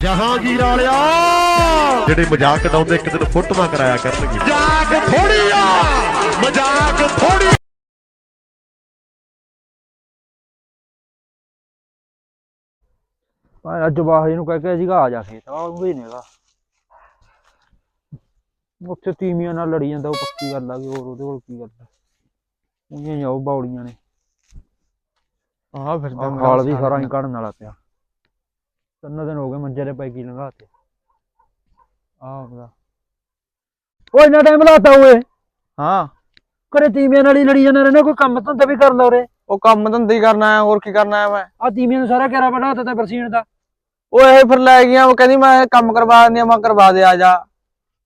ਜਹਾਂਗੀਰ ਵਾਲਿਆ। ਜਿਹੜੇ ਮਜ਼ਾਕ ਉਡਾਉਂਦੇ ਇੱਕ ਦਿਨ ਫੋਟੋਆਂ ਕਰਾਇਆ ਕਰਨਗੇ। ਮਜ਼ਾਕ ਥੋੜੀ ਆ ਮਜ਼ਾਕ ਥੋੜੀ ਆ ਅੱਜ ਬਾਹਰ ਨੂੰ ਕਹਿ ਕੇ ਸੀਗਾ ਆ ਜਾ ਖੇਤ ਆ ਉਹ ਵੀ ਨੇਗਾ ਉੱਥੇ ਤੀਮੀਆਂ ਨਾਲ ਲੜੀ ਜਾਂਦਾ ਉਹ ਪੱਕੀ ਗੱਲ ਆ ਕਿ ਹੋਰ ਉਹਦੇ ਕੋਲ ਕੀ ਗੱਲ ਆ। ਉਹਦੀਆਂ ਹੀ ਆ ਉਹ ਬੌੜੀਆਂ ਨੇ। ਆਹ ਫਿਰਦਾ ਆਹ ਖਾਲ ਵੀ ਸਾਰਾ ਹੀ ਕੱਢਣ ਵਾਲਾ ਪਿਆ। ਤਿੰਨ ਦਿਨ ਹੋ ਗਏ ਮੰਜੇ ਦੇ ਪੈ ਕੀ ਲੰਘਾ ਤੇ ਆਹ ਉਹਦਾ ਓਏ ਇੰਨਾ ਟਾਈਮ ਲਾਤਾ ਓਏ। ਹਾਂ। ਕਰੇ ਤੀਮੀਆਂ ਨਾਲ ਹੀ ਲੜੀ ਜਾਂਦੇ ਰਹਿੰਦੇ ਕੋਈ ਕੰਮ ਧੰਦਾ ਵੀ ਕਰ ਲਾ ਉਰੇ। ਉਹ ਕੰਮ ਧੰਦਾ ਹੀ ਕਰਨਾ ਹੈ ਹੋਰ ਕੀ ਕਰਨਾ ਹੈ ਮੈਂ? ਆ ਤੀਮੀਆਂ ਨੂੰ ਸਾਰਾ ਘੇਰਾ ਬਣਾਤਾ ਤੇ ਬਰਸੀਨ ਦਾ। ਉਹ ਇਹ ਫਿਰ ਲੈ ਗਈਆਂ ਉਹ ਕਹਿੰਦੀ ਮੈਂ ਕੰਮ ਕਰਵਾ ਦਿੰਦੀ ਆ ਮੈਂ ਕਰਵਾ ਦੇ ਆ ਜਾ।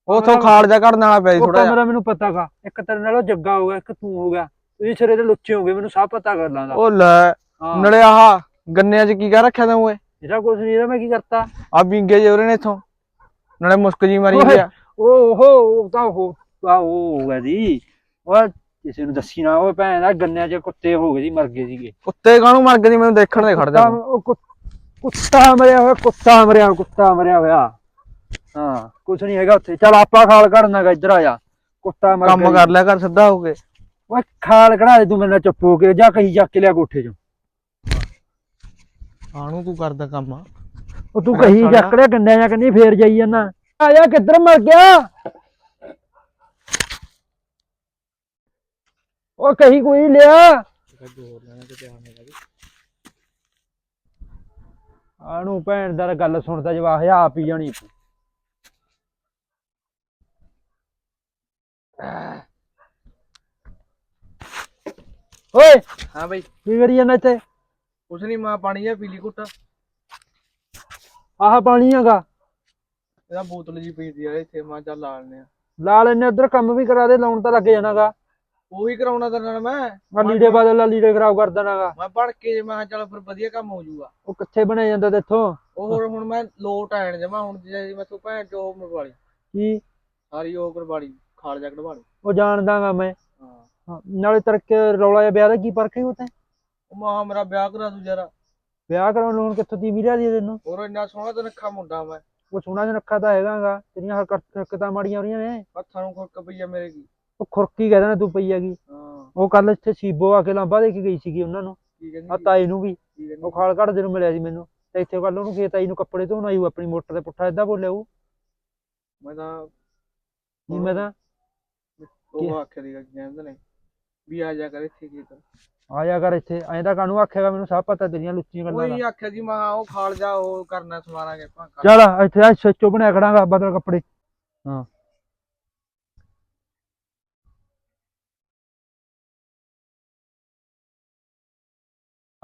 ਉਥੋਂ ਖਾਲ ਜਾ ਕੱਢਣ ਵਾਲਾ ਪਿਆ ਥੋੜਾ ਜਿਹਾ। ਮੈਨੂੰ ਪਤਾ ਗਾ। ਇੱਕ ਤੇਰੇ ਨਾਲ ਉਹ ਜੱਗਾ ਹੋ ਗਿਆ ਇੱਕ ਤੂੰ ਹੋ ਗਿਆ। ਤੁਸੀਂ ਸਿਰੇ ਦੇ ਲੁੱਚੇ ਹੋ ਗਏ ਮੈਨੂੰ ਸਭ ਪਤਾ ਕਰ ਲਾਂਦਾ ਉਹ ਲੈ ਨਲੇ ਆਹ ਗੰਨਿਆਂ 'ਚ ਕੀ ਕਰ ਰੱਖਿਆ ਤੈਨੂੰ ਓਏ ਇਹਦਾ ਕੁਛ ਨਹੀਂ ਇਹਦਾ ਮੈਂ ਕੀ ਕਰਤਾ? ਆ ਬਿੰਗੇ ਜੇ ਉਹਰੇ ਨੇ ਇਥੋਂ। ਨਾਲੇ ਮੁਸਕ ਜੀ ਮਾਰੀ। ਗਿਆ ਉਹ ਉਹ ਤਾਂ ਉਹ ਆ ਉਹ ਹੋ ਗਿਆ ਜੀ। ਉਹ ਕਿਸੇ ਨੂੰ ਦੱਸੀ ਨਾ ਉਹ ਭੈਣ ਦਾ ਗੰਨਿਆਂ 'ਚ ਕੁੱਤੇ ਹੋ ਗਏ ਜੀ ਮਰ ਗਏ ਸੀਗੇ। ਕੁੱਤੇ ਕਾਹਨੂੰ ਮਰ ਗਏ ਜੀ? ਮੈਨੂੰ ਦੇਖਣ ਦੇ ਖੜ ਜਾ ਕੁੱਤਾ- ਉਹ ਕੁ- ਕੁੱਤਾ ਮਰਿਆ ਹੋਇਆ ਕੁੱਤਾ ਮਰਿਆ ਕੁੱਤਾ ਮਰਿਆ ਹੋਇਆ। ਹਾਂ ਕੁਛ ਨਹੀਂ ਹੈਗਾ ਉੱਥੇ। ਚੱਲ ਆਪਾਂ ਖਾਲ ਕੱਢਣਾ ਗਾ ਇੱਧਰ ਆ ਜਾ। ਕੁੱਤਾ ਮਰ ਕੰਮ ਕਰ ਲਿਆ ਕਰ ਸਿੱਧਾ ਹੋ ਕੇ। ਓਏ ਖਾਲ ਕਢਾ ਦੇ ਤੂੰ ਮੇਰੇ ਨਾਲ ਚੁੱਪ ਹੋ ਕੇ ਜਾ ਕਹੀਂ ਚੱਕ ਕੇ ਲਿਆ ਕੋਠੇ 'ਚੋਂ। ਆਣੂ ਤੂੰ ਕਰਦਾ ਕੰਮ ਉਹ ਤੂੰ ਕਹੀ ਲਿਆ ਗੰਡਿਆਂ ਜਾਂ ਕੰਨੀ ਫੇਰ ਜਾਈ ਜਾਂਦਾ। ਆ ਜਾ ਕਿੱਧਰ ਮਰ ਗਿਆ? ਉਹ ਕਹੀ ਕੋਈ ਲਿਆ? ਆਣੂ ਭੈਣ ਦਾ ਗੱਲ ਸੁਣਦਾ ਜਵਾਹ ਆਪ ਹੀ ਜਾਣੀ। ਤੂੰ ਓਏ ਹਾਂ ਬਈ। ਕੀ ਕਰੀ ਜਾਂਦਾ ਇੱਥੇ? ਕੁਛ ਨਹੀਂ ਮੈਂ ਪਾਣੀ ਜਾਂ ਪੀਲੀ ਘੁੱਟ। ਆਹ ਪਾਣੀ ਹੈਗਾ। ਇਹਦਾ ਬੋਤਲ ਜੀ ਪੀਦੀ ਆ ਇੱਥੇ ਮੈਂ ਚੱਲ ਲਾ ਲੈਨੇ ਆ। ਲਾ ਲੈਨੇ ਉਧਰ ਕੰਮ ਵੀ ਕਰਾ ਦੇ ਲਾਉਣ ਤਾਂ ਲੱਗ ਜਾਣਾਗਾ। ਉਹੀ ਕਰਾਉਣਾ ਤੇਰੇ ਨਾਲ ਮੈਂ। ਆ ਲੀੜੇ ਬਦਲ ਲਾ ਲੀੜੇ ਖਰਾਬ ਕਰ ਦੇਣਾਗਾ ਮੈਂ ਪੜ ਕੇ ਮੈਂ ਕਿਹਾ ਚੱਲ ਫਿਰ ਵਧੀਆ ਕੰਮ ਹੋ ਜਾਊਗਾ। ਉਹ ਕਿੱਥੇ ਬਣਿਆ ਜਾਂਦਾ ਤੇਥੋਂ ਉਹ ਹੋਰ ਹੁਣ ਮੈਂ ਲੋਟ ਆਣ ਜਮਾ ਹੁਣ ਜੇ ਮੈਂ ਤੂੰ ਭੈਣ ਚੋ ਮਰਵਾ ਲਈ। ਕੀ? ਸਾਰੀ ਉਹ ਕਰਵਾ ਲਈ ਖਾਲ ਜਾ ਕਢਵਾ ਲਈ। ਉਹ ਜਾਣਦਾਗਾ ਮੈਂ। ਹਾਂ। ਨਾਲੇ ਤਰਕੇ ਰੌਲਾ ਜਿਹਾ ਵਿਆਹ ਦਾ ਕੀ ਪਰਖ ਹੈ ਮਾਂ ਮੇਰਾ ਵਿਆਹ ਕਰਾ ਦੂ ਜਰਾ। ਵਿਆਹ ਕਰਾਉਣ ਨੂੰ ਹੁਣ ਕਿੱਥੋਂ ਦੀ ਵੀਰਿਆ ਦੀ ਤੈਨੂੰ? ਹੋਰ ਇੰਨਾ ਸੋਹਣਾ ਤੇ ਨੱਖਾ ਮੁੰਡਾ ਮੈਂ। ਉਹ ਸੋਹਣਾ ਜਿਹਾ ਰੱਖਾ ਤਾਂ ਹੈਗਾਗਾ ਤੇਰੀਆਂ ਹਰਕਤ ਹਰਕਤਾਂ ਮਾੜੀਆਂ ਹੋ ਰਹੀਆਂ ਨੇ। ਹੱਥਾਂ ਨੂੰ ਖੁਰਕ ਪਈਆ ਮੇਰੇ ਕੀ ਉਹ ਖੁਰਕੀ ਕਹਿੰਦਾ ਨਾ ਤੂੰ ਪਈ ਹੈਗੀ। ਹਾਂ। ਉਹ ਕੱਲ ਇੱਥੇ ਸੀਬੋ ਆ ਕੇ ਲਾਂਬਾ ਦੇ ਕੇ ਗਈ ਸੀਗੀ ਉਹਨਾਂ ਨੂੰ। ਕੀ ਕਹਿੰਦੀ ਆ ਤਾਈ ਨੂੰ ਵੀ। ਕੀ ਕਹਿੰਦੀ? ਉਹ ਖਾਲ ਕੱਢਦੇ ਨੂੰ ਮਿਲਿਆ ਸੀ ਮੈਨੂੰ। ਤੇ ਇੱਥੇ ਕੱਲ ਉਹਨੂੰ ਕੀ ਤਾਈ ਨੂੰ ਕੱਪੜੇ ਧੋਣ ਆਈ ਹੋਊ ਆਪਣੀ ਮੋਟਰ ਤੇ ਪੁੱਠਾ ਏਦਾਂ ਬੋਲਿਆ ਉਹ। ਮੈਂ ਤਾਂ ਕੀ ਮੈਂ ਤਾਂ? ਉਹ ਆਖਿਆ ਦੀਗਾ ਕਹਿੰਦੇ ਨੇ ਵੀ ਆ ਜਾ ਕਰ ਇੱਥੇ ਕੀ ਕਰ ਆ ਜਾ ਕਰ ਇੱਥੇ ਐਂ ਤਾਂ ਕਾਹਨੂੰ ਆਖੇਗਾ ਮੈਨੂੰ ਸਭ ਪਤਾ ਤੇਰੀਆਂ ਲੁੱਚੀਆਂ ਗੱਲਾਂ ਦਾ। ਉਹੀ ਆਖਿਆ ਜੀ ਮੈਂ ਉਹ ਖਾਲ ਜਾ ਉਹ ਕਰਨਾ ਸਵਾਰਾਂਗੇ ਕਰ- ਚੱਲ ਇੱਥੇ ਆ ਸੱਚੋ ਬਣਿਆ ਖੜਾਂਗਾ ਬਦਲ ਕੱਪੜੇ। ਹਾਂ।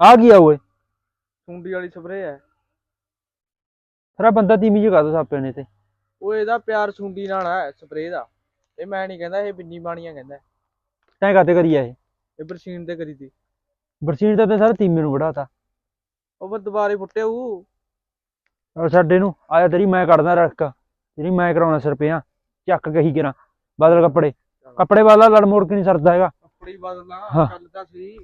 ਆ ਗਿਆ ਓਏ? ਸੁੰਡੀ ਵਾਲੀ ਸਪਰੇ ਹੈ। ਤੇਰਾ ਬੰਦਾ ਤੀਮੀ ਜਗਾ ਦੋ ਸਾਪੇ ਨੇ ਤੇ। ਉਹ ਇਹਦਾ ਪਿਆਰ ਸੁੰਡੀ ਨਾਲ ਹੈ ਸਪਰੇ ਦਾ। ਇਹ ਮੈਂ ਨਹੀਂ ਕਹਿੰਦਾ ਇਹ ਬਿੰਨੀ ਬਾਣੀਆਂ ਕਹਿੰਦਾ। ਤੈਂ ਕਾਤੇ ਕਰੀ ਆ ਇਹ? ਇਹ ਬਰਸੀਨ ਤੇ ਕਰੀ ਤੀ। ਬਰਸੀਨ ਤਾਂ ਤੇ ਸਾਰਾ ਤੀਮੇ ਨੂੰ ਵੜਾਤਾ। ਉਹ ਫਿਰ ਦੁਬਾਰੇ ਫੁੱਟੇ ਉਹ। ਔਰ ਸਾਡੇ ਨੂੰ ਆਇਆ ਤੇਰੀ ਮੈਂ ਕੱਢਦਾ ਰੜਕ। ਤੇਰੀ ਮੈਂ ਕਰਾਉਣਾ ਸਿਰ ਪਿਆ ਚੱਕ ਕਹੀ ਕਿਰਾਂ। ਬਦਲ ਕੱਪੜੇ। ਕੱਪੜੇ ਵਾਲਾ ਲੜ ਮੋੜ ਕੇ ਨਹੀਂ ਸਰਦਾ ਹੈਗਾ। ਕੱਪੜੀ ਬਦਲਾ ਹਾਂ। ਚੱਲਦਾ ਸੀ।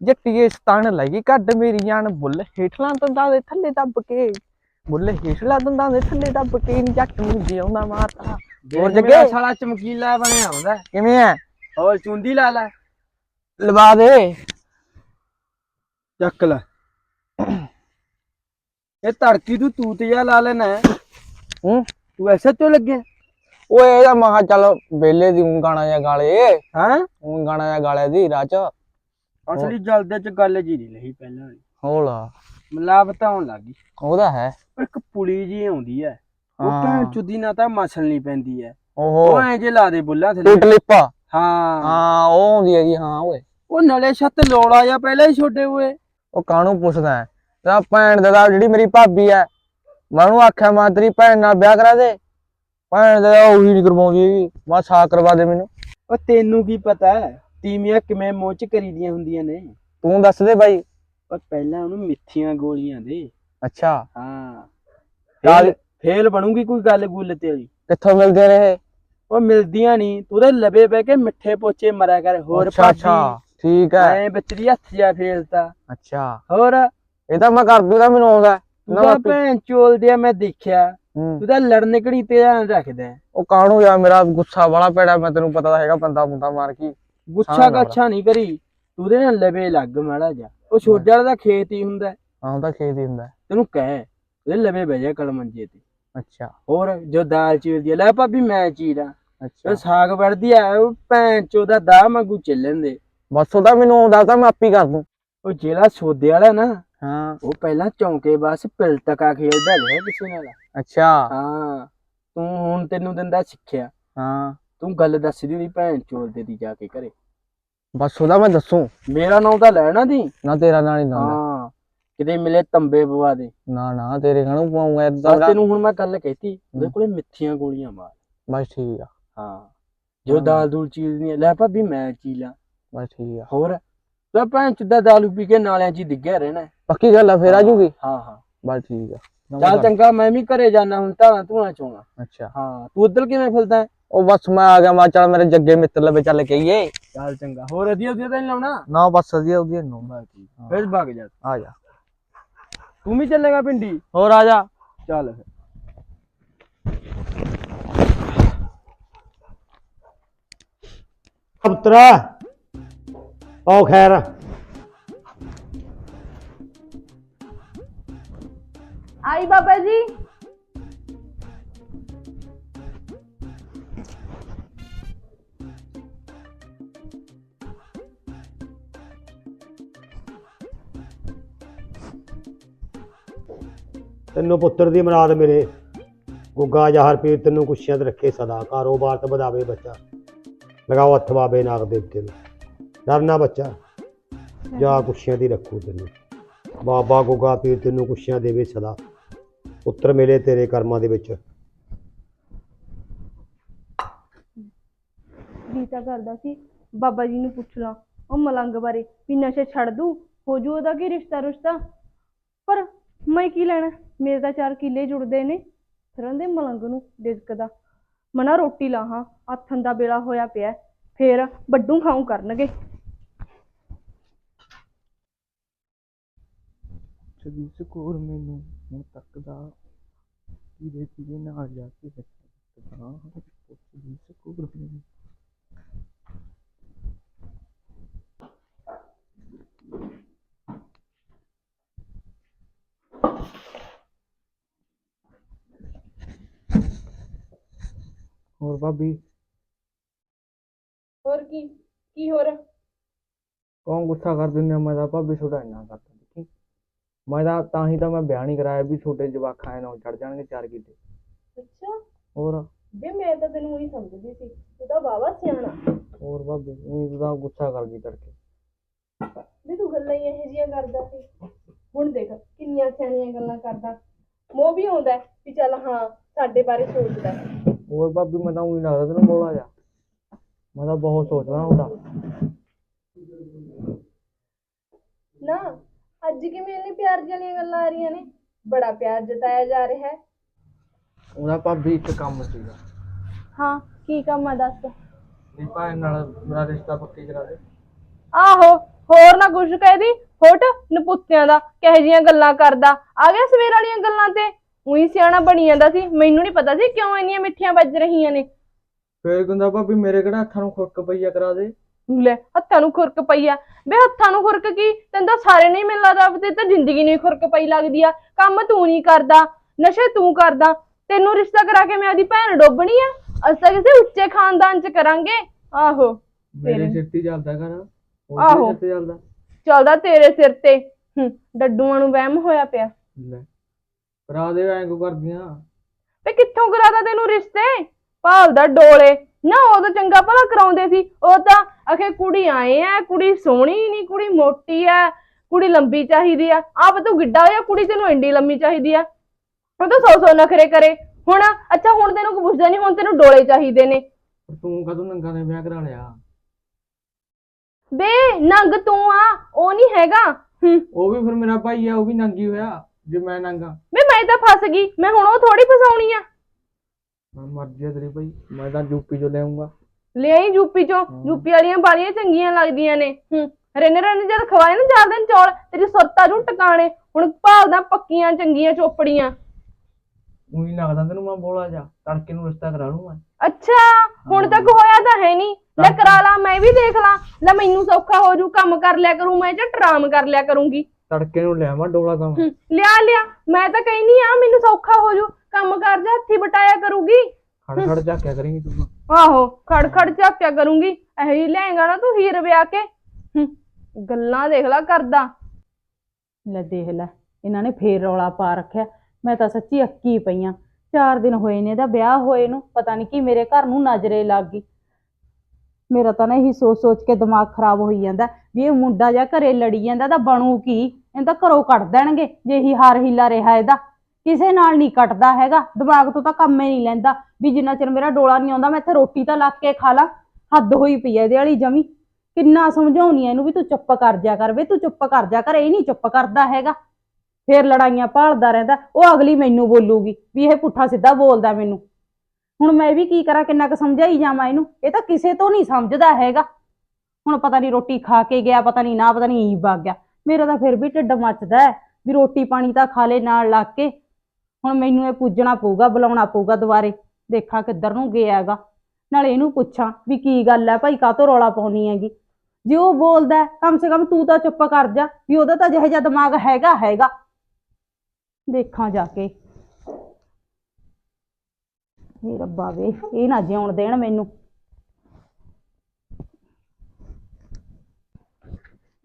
ਜੱਟੀਏ ਸਤਾਨ ਲੱਗੀ ਕੱਢ ਮੇਰੀ ਜਾਨ। ਬੁੱਲ ਹੇਠਲਾਂ ਦੰਦਾਂ ਦੇ ਥੱਲੇ ਦੱਬ ਕੇ। ਬੁੱਲ ਹੇਠਲਾਂ ਦੰਦਾਂ ਦੇ ਥੱਲੇ ਦੱਬ ਕੇ। ਜੱਟ ਨੂੰ ਜਿਉਂਦਾ ਮਾਤਾ ਹੋਰ ਜੱਗੇ? ਸਾਲਾ ਚਮਕੀਲਾ ਬਣਿਆ ਹੁੰਦਾ। ਕਿਵੇਂ ਐ? ਹੋਰ ਚੁੰਡੀ ਲਾ ਲੈ। ਲਵਾ ਦੇ। ਚੱਕ ਲੈ। ਇਹ ਧੜਕੀ ਤੂੰ ਤੂਤ ਜਿਹਾ ਲਾ ਲੈਣਾ। ਹੂੰ। ਤੂੰ ਐਸੇ ਤੋਂ ਲੱਗੇ ਓਏ ਇਹਦਾ ਮਹਾ ਚੱਲ ਵੇਲੇ ਦੀ ਊਂ ਗਾਣਾ ਜਾਂ ਗਾਲੇ ਹਾਂ? ਊਂ ਗਾਣਾ ਜਾਂ ਗਾਲੇ ਦੀ ਰਾਜ ਅਸਲੀ ਜਲਦੇ ਚ ਗੱਲ ਜੀ ਨਹੀਂ ਰਹੀ ਪਹਿਲਾਂ ਹੋਲਾ। ਮਿਲਾਵਟ ਆਉਣ ਲੱਗੀ ਉਹਦਾ ਹੈ। ਇੱਕ ਪੁਲੀ ਜੀ ਆਉਂਦੀ ਐ ਉਹ ਹਾਂ। ਭੈਣ ਚੁੱਦੀ ਨਾ ਤਾਂ ਮਸਲ ਨਹੀਂ ਪੈਂਦੀ ਓਹੋ। ਉਹ ਐ ਜੇ ਲਾ ਦੇ ਬੁੱਲਾ ਥੱਲੇ। ਟੂਟ ਲਿਪਾ ਹਾਂ। ਹਾਂ ਉਹ ਹੁੰਦੀ ਹੈਗੀ ਹਾਂ ਓਏ। ਉਹ ਨਲੇ ਛੱਤ ਲੋੜਾ ਜਾਂ ਪਹਿਲਾਂ ਹੀ ਛੋਟੇ ਹੋਏ। ਉਹ ਕਾਹਨੂੰ ਪੁੱਛਦਾ ਹੈ? ਤੇਰਾ ਭੈਣ ਦਾ ਤਾਂ ਜਿਹੜੀ ਮੇਰੀ ਭਾਬੀ ਐ ਮੈਂ ਉਹਨੂੰ ਆਖਿਆ ਮੈਂ ਤੇਰੀ ਭੈਣ ਨਾਲ ਵਿਆਹ ਕਰਾ ਦੇ। ਭੈਣ ਦਾ ਉਹੀ ਨਹੀਂ ਕਰਵਾਉਂਦੀ ਹੈਗੀ। ਮੈਂ ਸਾ ਕਰਵਾ ਦੇ ਮੈਨੂੰ। ਉਹ ਤੈਨੂੰ ਕੀ ਪਤਾ ਤੀਮੀਆਂ ਕਿਵੇਂ ਮੋਹ ਚ ਕਰੀਦੀਆਂ ਹੁੰਦੀਆਂ ਨੇ। ਤੂੰ ਦੱਸ ਦੇ ਬਾਈ। ਪਰ ਪਹਿਲਾਂ ਉਹਨੂੰ ਮਿੱਠੀਆਂ ਗੋਲੀਆਂ ਦੇ। ਅੱਛਾ। ਹਾਂ। ਫੇਲ ਫੇਲ ਬਣੂਗੀ ਕੋਈ ਗੱਲ ਗੁੱਲ ਤੇਰੀ। ਕਿੱਥੋਂ ਮਿਲਦੇ ਨੇ ਇਹ? ਉਹ ਮਿਲਦੀਆਂ ਨਹੀਂ ਤੂੰ ਤੇ ਲਵੇ ਬਹਿ ਕੇ ਮਿੱਠੇ ਪੋਚੇ ਮਰਿਆ ਕਰ ਹੋਰ ਅੱਛਾ ਅੱਛਾ ਠੀਕ ਹੈ। ਐ ਬੱਚੜੀ ਹੱਥ ਜਾ ਫੇਲਤਾ ਅੱਛਾ। ਹੋਰ? ਇਹ ਤਾਂ ਮੈਂ ਕਰ ਦੂੰਗਾ ਮੈਨੂੰ ਆਉਂਦਾ। ਤੂੰ ਭੈਣ ਚੋਲਦੇ ਆ ਮੈਂ ਦੇਖਿਆ। ਤੂੰ ਤਾਂ ਲੜਨ ਘੜੀ ਤੇ ਰੱਖਦਾ। ਉਹ ਕਾਹਨੂੰ ਯਾਰ ਮੇਰਾ ਗੁੱਸਾ ਬੜਾ ਪੈੜਾ ਮੈਂ ਤੈਨੂੰ ਪਤਾ ਤਾਂ ਹੈਗਾ ਬੰਦਾ ਬੰਦਾ ਮਾਰ ਕੀ। ਨਾ ਗੱਛਾ ਨਹੀਂ ਕਰੀ। ਤੂੰ ਨਾਲ ਲਵੇ ਲੱਗ ਮਾੜਾ ਜਾ ਉਹ ਛੋਟੇ ਵਾਲਾ ਦਾ ਖੇਤ ਹੀ ਹੁੰਦਾ ਹੈ। ਖੇਤ ਹੀ ਹੁੰਦਾ ਤੈਨੂੰ ਕਹਿ ਉਹਦੇ ਲਵੇ ਬਹਿ ਜਾ ਕਲਮੰਜੇ ਤੇ। ਅੱਛਾ। ਹੋਰ ਜੋ ਦਾਲ ਚੀਰਦੀ ਆ ਲੈ ਭਾਬੀ ਮੈਂ ਚੀਰਾਂ। ਅੱਛਾ। ਉਹ ਸਾਗ ਵੜਦੀ ਆ ਉਹ ਭੈਣ ਚੋਦਾ ਦਾ ਵਾਂਗੂ ਚੱਲਣ ਦੇ। ਬਸ ਉਹਦਾ ਮੈਨੂੰ ਆਉਂਦਾ ਤਾਂ ਮੈਂ ਆਪੀ ਕਰ ਦੂੰ। ਉਹ ਜਿਹੜਾ ਸੋਦੇ ਵਾਲਾ ਨਾ ਹਾਂ। ਉਹ ਪਹਿਲਾਂ ਚੌਂਕੇ ਬਸ ਪਿਲਟਕਾ ਖੇਡਦਾ ਰਿਹਾ ਕਿਸੇ ਨਾਲ। ਅੱਛਾ। ਹਾਂ ਤੂੰ ਹੁਣ ਤੈਨੂੰ ਦਿੰਦਾ ਸਿੱਖਿਆ। ਹਾਂ। ਤੂੰ ਗੱਲ ਦੱਸਦੀ ਉਹਦੀ ਭੈਣ ਚੋਦ ਦੀ ਜਾ ਕੇ ਘਰੇ। ਬਸ ਉਹਦਾ ਮੈਂ ਦੱਸੂ। ਮੇਰਾ ਨਾਮ ਤਾਂ ਲੈਣਾ ਦੀ ਨਾ ਤੇਰਾ ਨਾਂ ਨਹੀਂ ਦਉਂਦਾ ਹਾਂ। ਕਿਤੇ ਮਿਲੇ ਤੰਬੇ ਪਵਾ ਦੇ। ਨਾ ਨਾ ਤੇਰੇ ਖਾਣੂ ਪਾਉਂਗਾ ਬਸ ਤੈਨੂੰ ਹੁਣ ਮੈਂ ਗੱਲ ਕਹਿਤੀ ਉਹਦੇ ਕੋਲੇ ਮਿੱਠੀਆਂ ਗੋਲੀਆਂ ਮਾਰ। ਬਸ ਠੀਕ ਆ। ਹਾਂ ਜੋ ਹਾਂ। ਦਾਲ ਦੂਲ ਚੀਜ਼ਦੀਆਂ ਲੈ ਭਾਬੀ ਮੈਂ ਚੀਲਾ ਬਸ ਠੀਕ ਆ। ਹੋਰ? ਤਾਂ ਭੈਣ ਚੁੱਦਾ ਦਾਲੂ ਪੀ ਕੇ ਨਾਲਿਆਂ 'ਚ ਹੀ ਡਿੱਗਿਆ ਰਹਿਣਾ। ਹੈ। ਪੱਕੀ ਗੱਲ ਆ ਫੇਰ ਆ ਜੂਗੀ ਹਾਂ ਹਾਂ। ਬਸ ਠੀਕ ਆ। ਨਾ ਚੱਲ ਚੰਗਾ ਮੈਂ ਵੀ ਘਰੇ ਜਾਣਾ ਹੁਣ ਧਾਣਾ ਧੂਣਾ ਚੋਣਾ। ਅੱਛਾ। ਹਾਂ ਤੂੰ ਉਧਰ ਕਿਵੇਂ ਫਿਰਦਾ? ਹੈ? ਉਹ ਬਸ ਮੈਂ ਆ ਗਿਆ ਮੈਂ ਕਿਹਾ ਚੱਲ ਮੇਰੇ ਜੱਗੇ ਮਿੱਤਰ ਲਵੇ ਚੱਲ ਕੇ ਆਈਏ। ਚੱਲ ਚੰਗਾ। ਹੋਰ ਅਧੀਆ ਅਧੀਆ ਤਾਂ ਨਹੀਂ ਲਾਉਣਾ? ਨਾ ਬਸ ਵਧੀਆ ਉਹਦੀ ਨੂੰ ਫਿਰ ਭੱਗ ਜਾ ਆ ਜਾ। तुम ही चलेगा पिंडी हो राजा चल पुत्रा ओ खैर। आई बाबा जी। ਤੈਨੂੰ ਪੁੱਤਰ ਦੀ ਮਰਾਦ ਮੇਰੇ। ਗੁੱਗਾ ਜਹਰ ਪੀਰ ਤੈਨੂੰ ਕੁਸ਼ੀਆਂ ਤੇ ਰੱਖੇ ਸਦਾ। ਕਾਰੋਬਾਰ ਤੇ ਵਧਾਵੇ ਬੱਚਾ। ਲਗਾਓ ਹੱਥ ਬਾਬੇ ਨਾਗ ਦੇਵਤੇ ਨੂੰ। ਡਰਨਾ ਬੱਚਾ। ਜਾ ਕੁਸ਼ੀਆਂ ਦੀ ਰੱਖੂ ਤੈਨੂੰ। ਬਾਬਾ ਗੁੱਗਾ ਪੀਰ ਤੈਨੂੰ ਕੁਸ਼ੀਆਂ ਦੇਵੇ ਸਦਾ। ਪੁੱਤਰ ਮਿਲੇ ਤੇਰੇ ਕਰਮਾਂ ਦੇ ਵਿੱਚ। ਗੀਤਾ ਕਰਦਾ ਸੀ, ਬਾਬਾ ਜੀ ਨੂੰ ਪੁੱਛ ਲਾਂ, ਉਹ ਮਲੰਗ ਬਾਰੇ ਵੀ ਨਸ਼ੇ ਛੱਡ ਦੂ ਹੋ ਜੂ ਉਹਦਾ ਕੀ ਰਿਸ਼ਤਾ ਰੁਸ਼ਤਾ ਪਰ ਮੈਂ ਕੀ ਲੈਣਾ? ਮੇਰੇ ਤਾਂ ਚਾਰ ਕਿੱਲੇ ਜੁੜਦੇ ਨੇ। ਫਿਰਾਂ ਦੇ ਮਲੰਗ ਨੂੰ ਡਿਸਕਦਾ, ਮਨਾ ਰੋਟੀ ਲਾਹਾਂ, ਆਥਣ ਦਾ ਵੇਲਾ ਹੋਇਆ ਪਿਆ, ਫੇਰ ਵੱਡੂ ਖਾਉ ਕਰਨਗੇ। ਛਵੀ ਸਕੂਰ ਮੈਨੂੰ ਹੁਣ ਤੱਕਦਾ ਕਿਦੇ ਕਿਦੇ ਨਾਲ ਜਾ ਕੇ ਬੈਠਾ ਛਵੀ ਸਕੂਰ ਮੈਨੂੰ। ਹੋਰ ਭਾਬੀ? ਹੋਰ ਕੀ ਕੀ ਹੋਰ? ਕੌਣ ਗੁੱਸਾ ਕਰ ਦਿੰਦੇ ਆ? ਮੈਂ ਤਾਂ ਭਾਬੀ ਤੁਹਾਡਾ ਇੰਨਾ ਕਰਦਾ ਦੇਖੀ ਮੈਂ ਤਾਂ ਤਾਂ ਹੀ ਤਾਂ ਮੈਂ ਬਿਆਨ ਨਹੀਂ ਕਰਾਇਆ ਵੀ ਛੋਟੇ ਜਵਾਕਾਂ ਐ ਨਾਲ ਚੜ ਜਾਣਗੇ ਚਾਰ ਕਿੱਲੇ ਅੱਛਾ। ਹੋਰ? ਵੇ ਮੈਂ ਤਾਂ ਤੈਨੂੰ ਉਹੀ ਸਮਝਦੀ ਸੀ ਤੂੰ ਤਾਂ ਬਾਵਾ ਸਿਆਣਾ। ਹੋਰ ਭਾਬੀ ਉਹ ਤਾਂ ਗੁੱਸਾ ਕਰ ਗਈ ਤੜਕੇ। ਵੀ ਤੂੰ ਗੱਲਾਂ ਹੀ ਇਹੋ ਜਿਹੀਆਂ ਕਰਦਾ ਸੀ। ਹੁਣ ਦੇਖ ਕਿੰਨੀਆਂ ਸਿਆਣੀਆਂ ਗੱਲਾਂ ਕਰਦਾ। ਮੋਹ ਵੀ ਆਉਂਦਾ ਵੀ ਚੱਲ ਹਾਂ ਸਾਡੇ ਬਾਰੇ ਸੋਚਦਾ। ਹੋਰ ਭਾਬੀ ਮੈਂ ਤਾਂ ਉਹੀ ਲੱਗਦਾ ਤੈਨੂੰ ਬੋਲਾ ਜਾ। ਮੈਂ ਤਾਂ ਬਹੁਤ ਸੋਚਦਾ ਹੁੰਦਾ। ਨਾ ਅੱਜ ਕਿਵੇਂ ਇੰਨੀ ਪਿਆਰ ਵਾਲੀਆਂ ਗੱਲਾਂ ਆ ਰਹੀਆਂ ਨੇ? ਬੜਾ ਪਿਆਰ ਜਤਾਇਆ ਜਾ ਰਿਹਾ ਹੈ। ਉਹਦਾ ਭਾਬੀ ਇੱਕ ਕੰਮ ਸੀਗਾ। ਹਾਂ ਕੀ ਕੰਮ ਆ ਦੱਸ? ਵੀ ਭੈਣ ਨਾਲ ਮੇਰਾ ਰਿਸ਼ਤਾ ਪੱਕੀ ਕਰਾ ਦੇ। ਆਹੋ ਹੋਰ ਨਾ ਕੁਝ ਕਹਿਦੀ ਫੁੱਟ ਨਪੁੱਤਿਆਂ ਦਾ ਕਹੇ ਜੀਆਂ ਗੱਲਾਂ ਕਰਦਾ। ਆ ਗਿਆ ਸਵੇਰ ਵਾਲੀਆਂ ਗੱਲਾਂ ਤੇ। ਉਹੀ ਸਿਆਣਾ ਬਣੀ ਜਾਂਦਾ ਸੀ ਮੈਨੂੰ ਨਹੀਂ ਪਤਾ ਸੀ ਕਿਉਂ ਇੰਨੀਆਂ ਮਿੱਠੀਆਂ ਵੱਜ ਰਹੀਆਂ ਨੇ। ਫੇਰ ਕਹਿੰਦਾ ਭਾਬੀ ਮੇਰੇ ਕਿਹੜਾ ਹੱਥਾਂ ਨੂੰ ਖੁਰਕ ਪਈਆ ਕਰਾ ਦੇ। ਲੈ ਹੱਥਾਂ ਨੂੰ ਖੁਰਕ ਪਈ ਆ। ਬੇ ਹੱਥਾਂ ਨੂੰ ਖੁਰਕ ਕੀ? ਤੈਨੂੰ ਤਾਂ ਸਾਰੇ ਨਹੀਂ ਮਿਲ ਲੱਗਦਾ ਤੇ ਤਾਂ ਜ਼ਿੰਦਗੀ ਨਹੀਂ ਖੁਰਕ ਪਈ ਲੱਗਦੀ ਆ। ਕੰਮ ਤੂੰ ਨਹੀਂ ਕਰਦਾ ਨਸ਼ੇ ਤੂੰ ਕਰਦਾ। ਤੈਨੂੰ ਰਿਸ਼ਤਾ ਕਰਾ ਕੇ ਮੈਂ ਆਦੀ ਭੈਣ ਡੋਬਣੀ ਆ? ਅਸੀਂ ਤਾਂ ਕਿਸੇ ਉੱਚੇ ਖਾਨਦਾਨ ਚ ਕਰਾਂਗੇ? ਆਹੋ। ਮੇਰੇ ਸਿਰ ਤੇ ਚੱਲਦਾ ਹੋਰ ਆਹੋ। ਸਿਰ ਤੇ ਚੱਲਦਾ। ਚੱਲਦਾ ਤੇਰੇ ਸਿਰ ਤੇ। ਹੂੰ ਡੱਡੂਆਂ ਨੂੰ ਵਹਿਮ ਹੋਇਆ ਪਿਆ। ਲੈ। ਕਰਾ ਦੇ ਐਂ ਕੋ ਕਰਦੀਆਂ? ਵੇ ਕਿੱਥੋਂ ਕਰਾਦਾ ਤੈਨੂੰ ਰਿਸ਼ਤੇ? ਭਾਲਦਾ ਡੋਲੇ। ਨਾ ਉਦੋਂ ਚੰਗਾ ਭਲਾ ਕਰਾਉਂਦੇ ਸੀ। ਉਹ ਤਾਂ ਅਖੇ ਕੁੜੀ ਆਏ ਆ ਕੁੜੀ ਸੋਹਣੀ ਨਹੀਂ ਕੁੜੀ ਮੋਟੀ ਆ ਕੁੜੀ ਲੰਬੀ ਚਾਹੀਦੀ ਆ। ਆਪ ਤੂੰ ਗਿੱਡਾ ਹੋਇਆ ਕੁੜੀ ਤੈਨੂੰ ਐਂਡੀ ਲੰਮੀ ਚਾਹੀਦੀ ਆ। ਉਹ ਤਾਂ ਸੌ ਸੌ ਨਖਰੇ ਕਰੇ। ਹੁਣ ਅੱਛਾ ਹੁਣ ਤੈਨੂੰ ਕੋਈ ਪੁੱਛਦਾ ਨਹੀਂ ਹੁਣ ਤੈਨੂੰ ਡੋਲੇ ਚਾਹੀਦੇ ਨੇ। ਤੂੰ ਕਦੋਂ ਨੰਗਾ ਨੇ ਵਿਆਹ ਕਰਾ ਲਿਆ? ਬੇ ਨੰਗ ਤੂੰ ਆ ਉਹ ਨਹੀਂ ਹੈਗਾ। ਹੂੰ। ਉਹ ਵੀ ਫਿਰ ਮੇਰਾ ਭਾਈ ਆ ਉਹ ਵੀ ਨੰਗੀ ਹੋਇਆ। ਜੇ ਮੈਂ ਨੰਗਾ। ਬੇ ਮੈਂ ਤਾਂ ਫਸ ਗਈ। ਮੈਂ ਹੁਣ ਉਹ ਥੋੜੀ ਫਸਾਉਣੀ ਆ। ਮੈਂ ਮਰ ਜਾ ਤੇਰੀ ਭਾਈ। ਮੈਂ ਤਾਂ ਯੂਪੀ ਚੋਂ ਲਿਆਉਂਗਾ। ਲਿਆਈ ਯੂਪੀ ਚੋਂ। ਯੂਪੀ ਵਾਲੀਆਂ ਬਾਲੀਆਂ ਚੰਗੀਆਂ ਲੱਗਦੀਆਂ ਨੇ। ਹੂੰ। ਰਿੰਨ ਰਿੰਨ ਜਦ ਖਵਾਏ ਨਾ ਚਾਰ ਦਿਨ ਚੌਲ ਤੇਰੀ ਸੁਰਤਾ ਨੂੰ ਟਿਕਾਣੇ। ਹੁਣ ਭਾਲਦਾ ਪੱਕੀਆਂ ਚੰਗੀਆਂ ਚੋਪੜੀਆਂ। ਉਹੀ ਲੱਗਦਾ ਤੈਨੂੰ ਮੈਂ ਬੋਲਾ ਜਾ। ਤੜਕੇ ਨੂੰ ਰਿਸ਼ਤਾ ਕਰਾ ਲੂ ਮੈਂ। ਅੱਛਾ ਹੁਣ ਤੱਕ ਹੋਇਆ ਤਾਂ ਹੈ ਨਹੀਂ। ਲੈ ਕਰਾ ਲਾ ਮੈਂ ਵੀ ਦੇਖ ਲਾਂ। ਲੈ ਮੈਨੂੰ ਸੌਖਾ ਹੋ ਜੂ। ਕੰਮ ਕਰ ਲਿਆ ਕਰੂੰ ਮੈਂ ਜਾਂ ਟਰਾਮ ਕਰ ਲਿਆ ਕਰੂੰਗੀ। ਤੜਕੇ ਨੂੰ ਲਿਆਵਾਂ ਡੋਲਾ ਤਾਂ ਲਿਆ ਲਿਆ। ਮੈਂ ਤਾਂ ਕਹਿਨੀ ਆ ਮੈਨੂੰ ਸੌਖਾ ਹੋ ਜੂ। ਕੰਮ ਕਰ ਜਾ ਹੱਥੀ ਬਟਾਇਆ ਕਰੂਗੀ। ਖੜ ਖੜ ਝਾਕਿਆ ਕਰੇਂਗੀ ਤੂੰ ਆਹੋ ਖੜ ਖੜ ਝਾਕਿਆ ਕਰੂੰਗੀ। ਇਹੋ ਹੀ ਲੈਂਗਾ ਨਾ ਤੂੰ ਹੀਰ ਵਿਆਹ ਕੇ। ਗੱਲਾਂ ਦੇਖ ਲੈ ਕਰਦਾ। ਲੈ ਦੇਖ ਲੈ ਇਹਨਾਂ ਨੇ ਫੇਰ ਰੌਲਾ ਪਾ ਰੱਖਿਆ। ਮੈਂ ਤਾਂ ਸੱਚੀ ਅੱਕੀ ਪਈ ਆਂ। ਚਾਰ ਦਿਨ ਹੋਏ ਨੇ ਇਹਦਾ ਵਿਆਹ ਹੋਏ ਨੂੰ ਪਤਾ ਨਹੀਂ ਕੀ ਮੇਰੇ ਘਰ ਨੂੰ ਨਜ਼ਰੇ ਲੱਗ ਗਈ। ਮੇਰਾ ਤਾਂ ਨਾ ਇਹੀ ਸੋਚ ਸੋਚ ਕੇ ਦਿਮਾਗ ਖਰਾਬ ਹੋਈ ਜਾਂਦਾ। ਵੀ ਇਹ ਮੁੰਡਾ ਜਾਂ ਘਰੇ ਲੜੀ ਜਾਂਦਾ ਤਾਂ ਬਣੂ ਕੀ? ਇਹਨੂੰ ਤਾਂ ਘਰੋਂ ਕੱਢ ਦੇਣਗੇ ਜੇ ਹੀ ਹਾਰ ਹੀਲਾ ਰਿਹਾ ਇਹਦਾ। ਕਿਸੇ ਨਾਲ ਨਹੀਂ ਕੱਟਦਾ ਹੈਗਾ। ਦਿਮਾਗ ਤੋਂ ਤਾਂ ਕੰਮ ਹੀ ਨਹੀਂ ਲੈਂਦਾ। ਵੀ ਜਿੰਨਾ ਚਿਰ ਮੇਰਾ ਡੋਲਾ ਨਹੀਂ ਆਉਂਦਾ, ਮੈਂ ਇੱਥੇ ਰੋਟੀ ਤਾਂ ਲਾ ਕੇ ਖਾ ਲਾਂ। ਹੱਦ ਹੋਈ ਪਈ ਐ ਇਹਦੇ ਵਾਲੀ ਜਮੀ। ਕਿੰਨਾ ਸਮਝਾਉਣੀ ਐ ਇਹਨੂੰ ਵੀ ਤੂੰ ਚੁੱਪ ਕਰ ਜਾ ਕਰ। ਵੇ ਤੂੰ ਚੁੱਪ ਕਰ ਜਾ ਕਰ। ਇਹ ਨਹੀਂ ਚੁੱਪ ਕਰਦਾ ਹੈਗਾ। ਫੇਰ ਲੜਾਈਆਂ ਭਾਲਦਾ ਰਹਿੰਦਾ। ਉਹ ਅਗਲੀ ਮੈਨੂੰ ਬੋਲੂਗੀ ਵੀ ਇਹ ਪੁੱਠਾ ਸਿੱਧਾ ਬੋਲਦਾ ਮੈਨੂੰ। ਹੁਣ ਮੈਂ ਵੀ ਕੀ ਕਰਾਂ? ਕਿੰਨਾ ਕੁ ਸਮਝਾਈ ਜਾਵਾਂ ਇਹਨੂੰ? ਇਹ ਤਾਂ ਕਿਸੇ ਤੋਂ ਨਹੀਂ ਸਮਝਦਾ ਹੈਗਾ। ਹੁਣ ਪਤਾ ਨਹੀਂ ਰੋਟੀ ਖਾ ਕੇ ਗਿਆ ਪਤਾ ਨਹੀਂ ਨਾ ਪਤਾ ਨਹੀਂ ਈ ਵਗ ਗਿਆ। ਮੇਰਾ ਤਾਂ ਫਿਰ ਵੀ ਢਿੱਡ ਮੱਚਦਾ ਹੈ ਵੀ ਰੋਟੀ ਪਾਣੀ ਤਾਂ ਖਾ ਲੈ ਨਾਲ ਲੱਗ ਕੇ। ਹੁਣ ਮੈਨੂੰ ਇਹ ਪੁੱਜਣਾ ਪਊਗਾ ਬੁਲਾਉਣਾ ਪਊਗਾ ਦੁਬਾਰੇ ਦੇਖਾਂ ਕਿੱਧਰ ਨੂੰ ਗਿਆ ਹੈਗਾ। ਨਾਲੇ ਇਹਨੂੰ ਪੁੱਛਾਂ ਵੀ ਕੀ ਗੱਲ ਹੈ ਭਾਈ ਕਾਹਤੋਂ ਰੌਲਾ ਪਾਉਣੀ ਹੈਗੀ? ਜੇ ਉਹ ਬੋਲਦਾ ਹੈ, ਕਮ ਸੇ ਕਮ ਤੂੰ ਤਾਂ ਚੁੱਪ ਕਰ ਜਾ ਵੀ ਉਹਦਾ ਤਾਂ ਜਿਹੋ ਜਿਹਾ ਦਿਮਾਗ ਹੈਗਾ ਹੈਗਾ। ਦੇਖਾਂ ਜਾ ਕੇ। ਇਹ ਰੱਬਾ ਵੇ ਇਹ ਨਾ ਜਿਉਣ ਦੇਣ ਮੈਨੂੰ।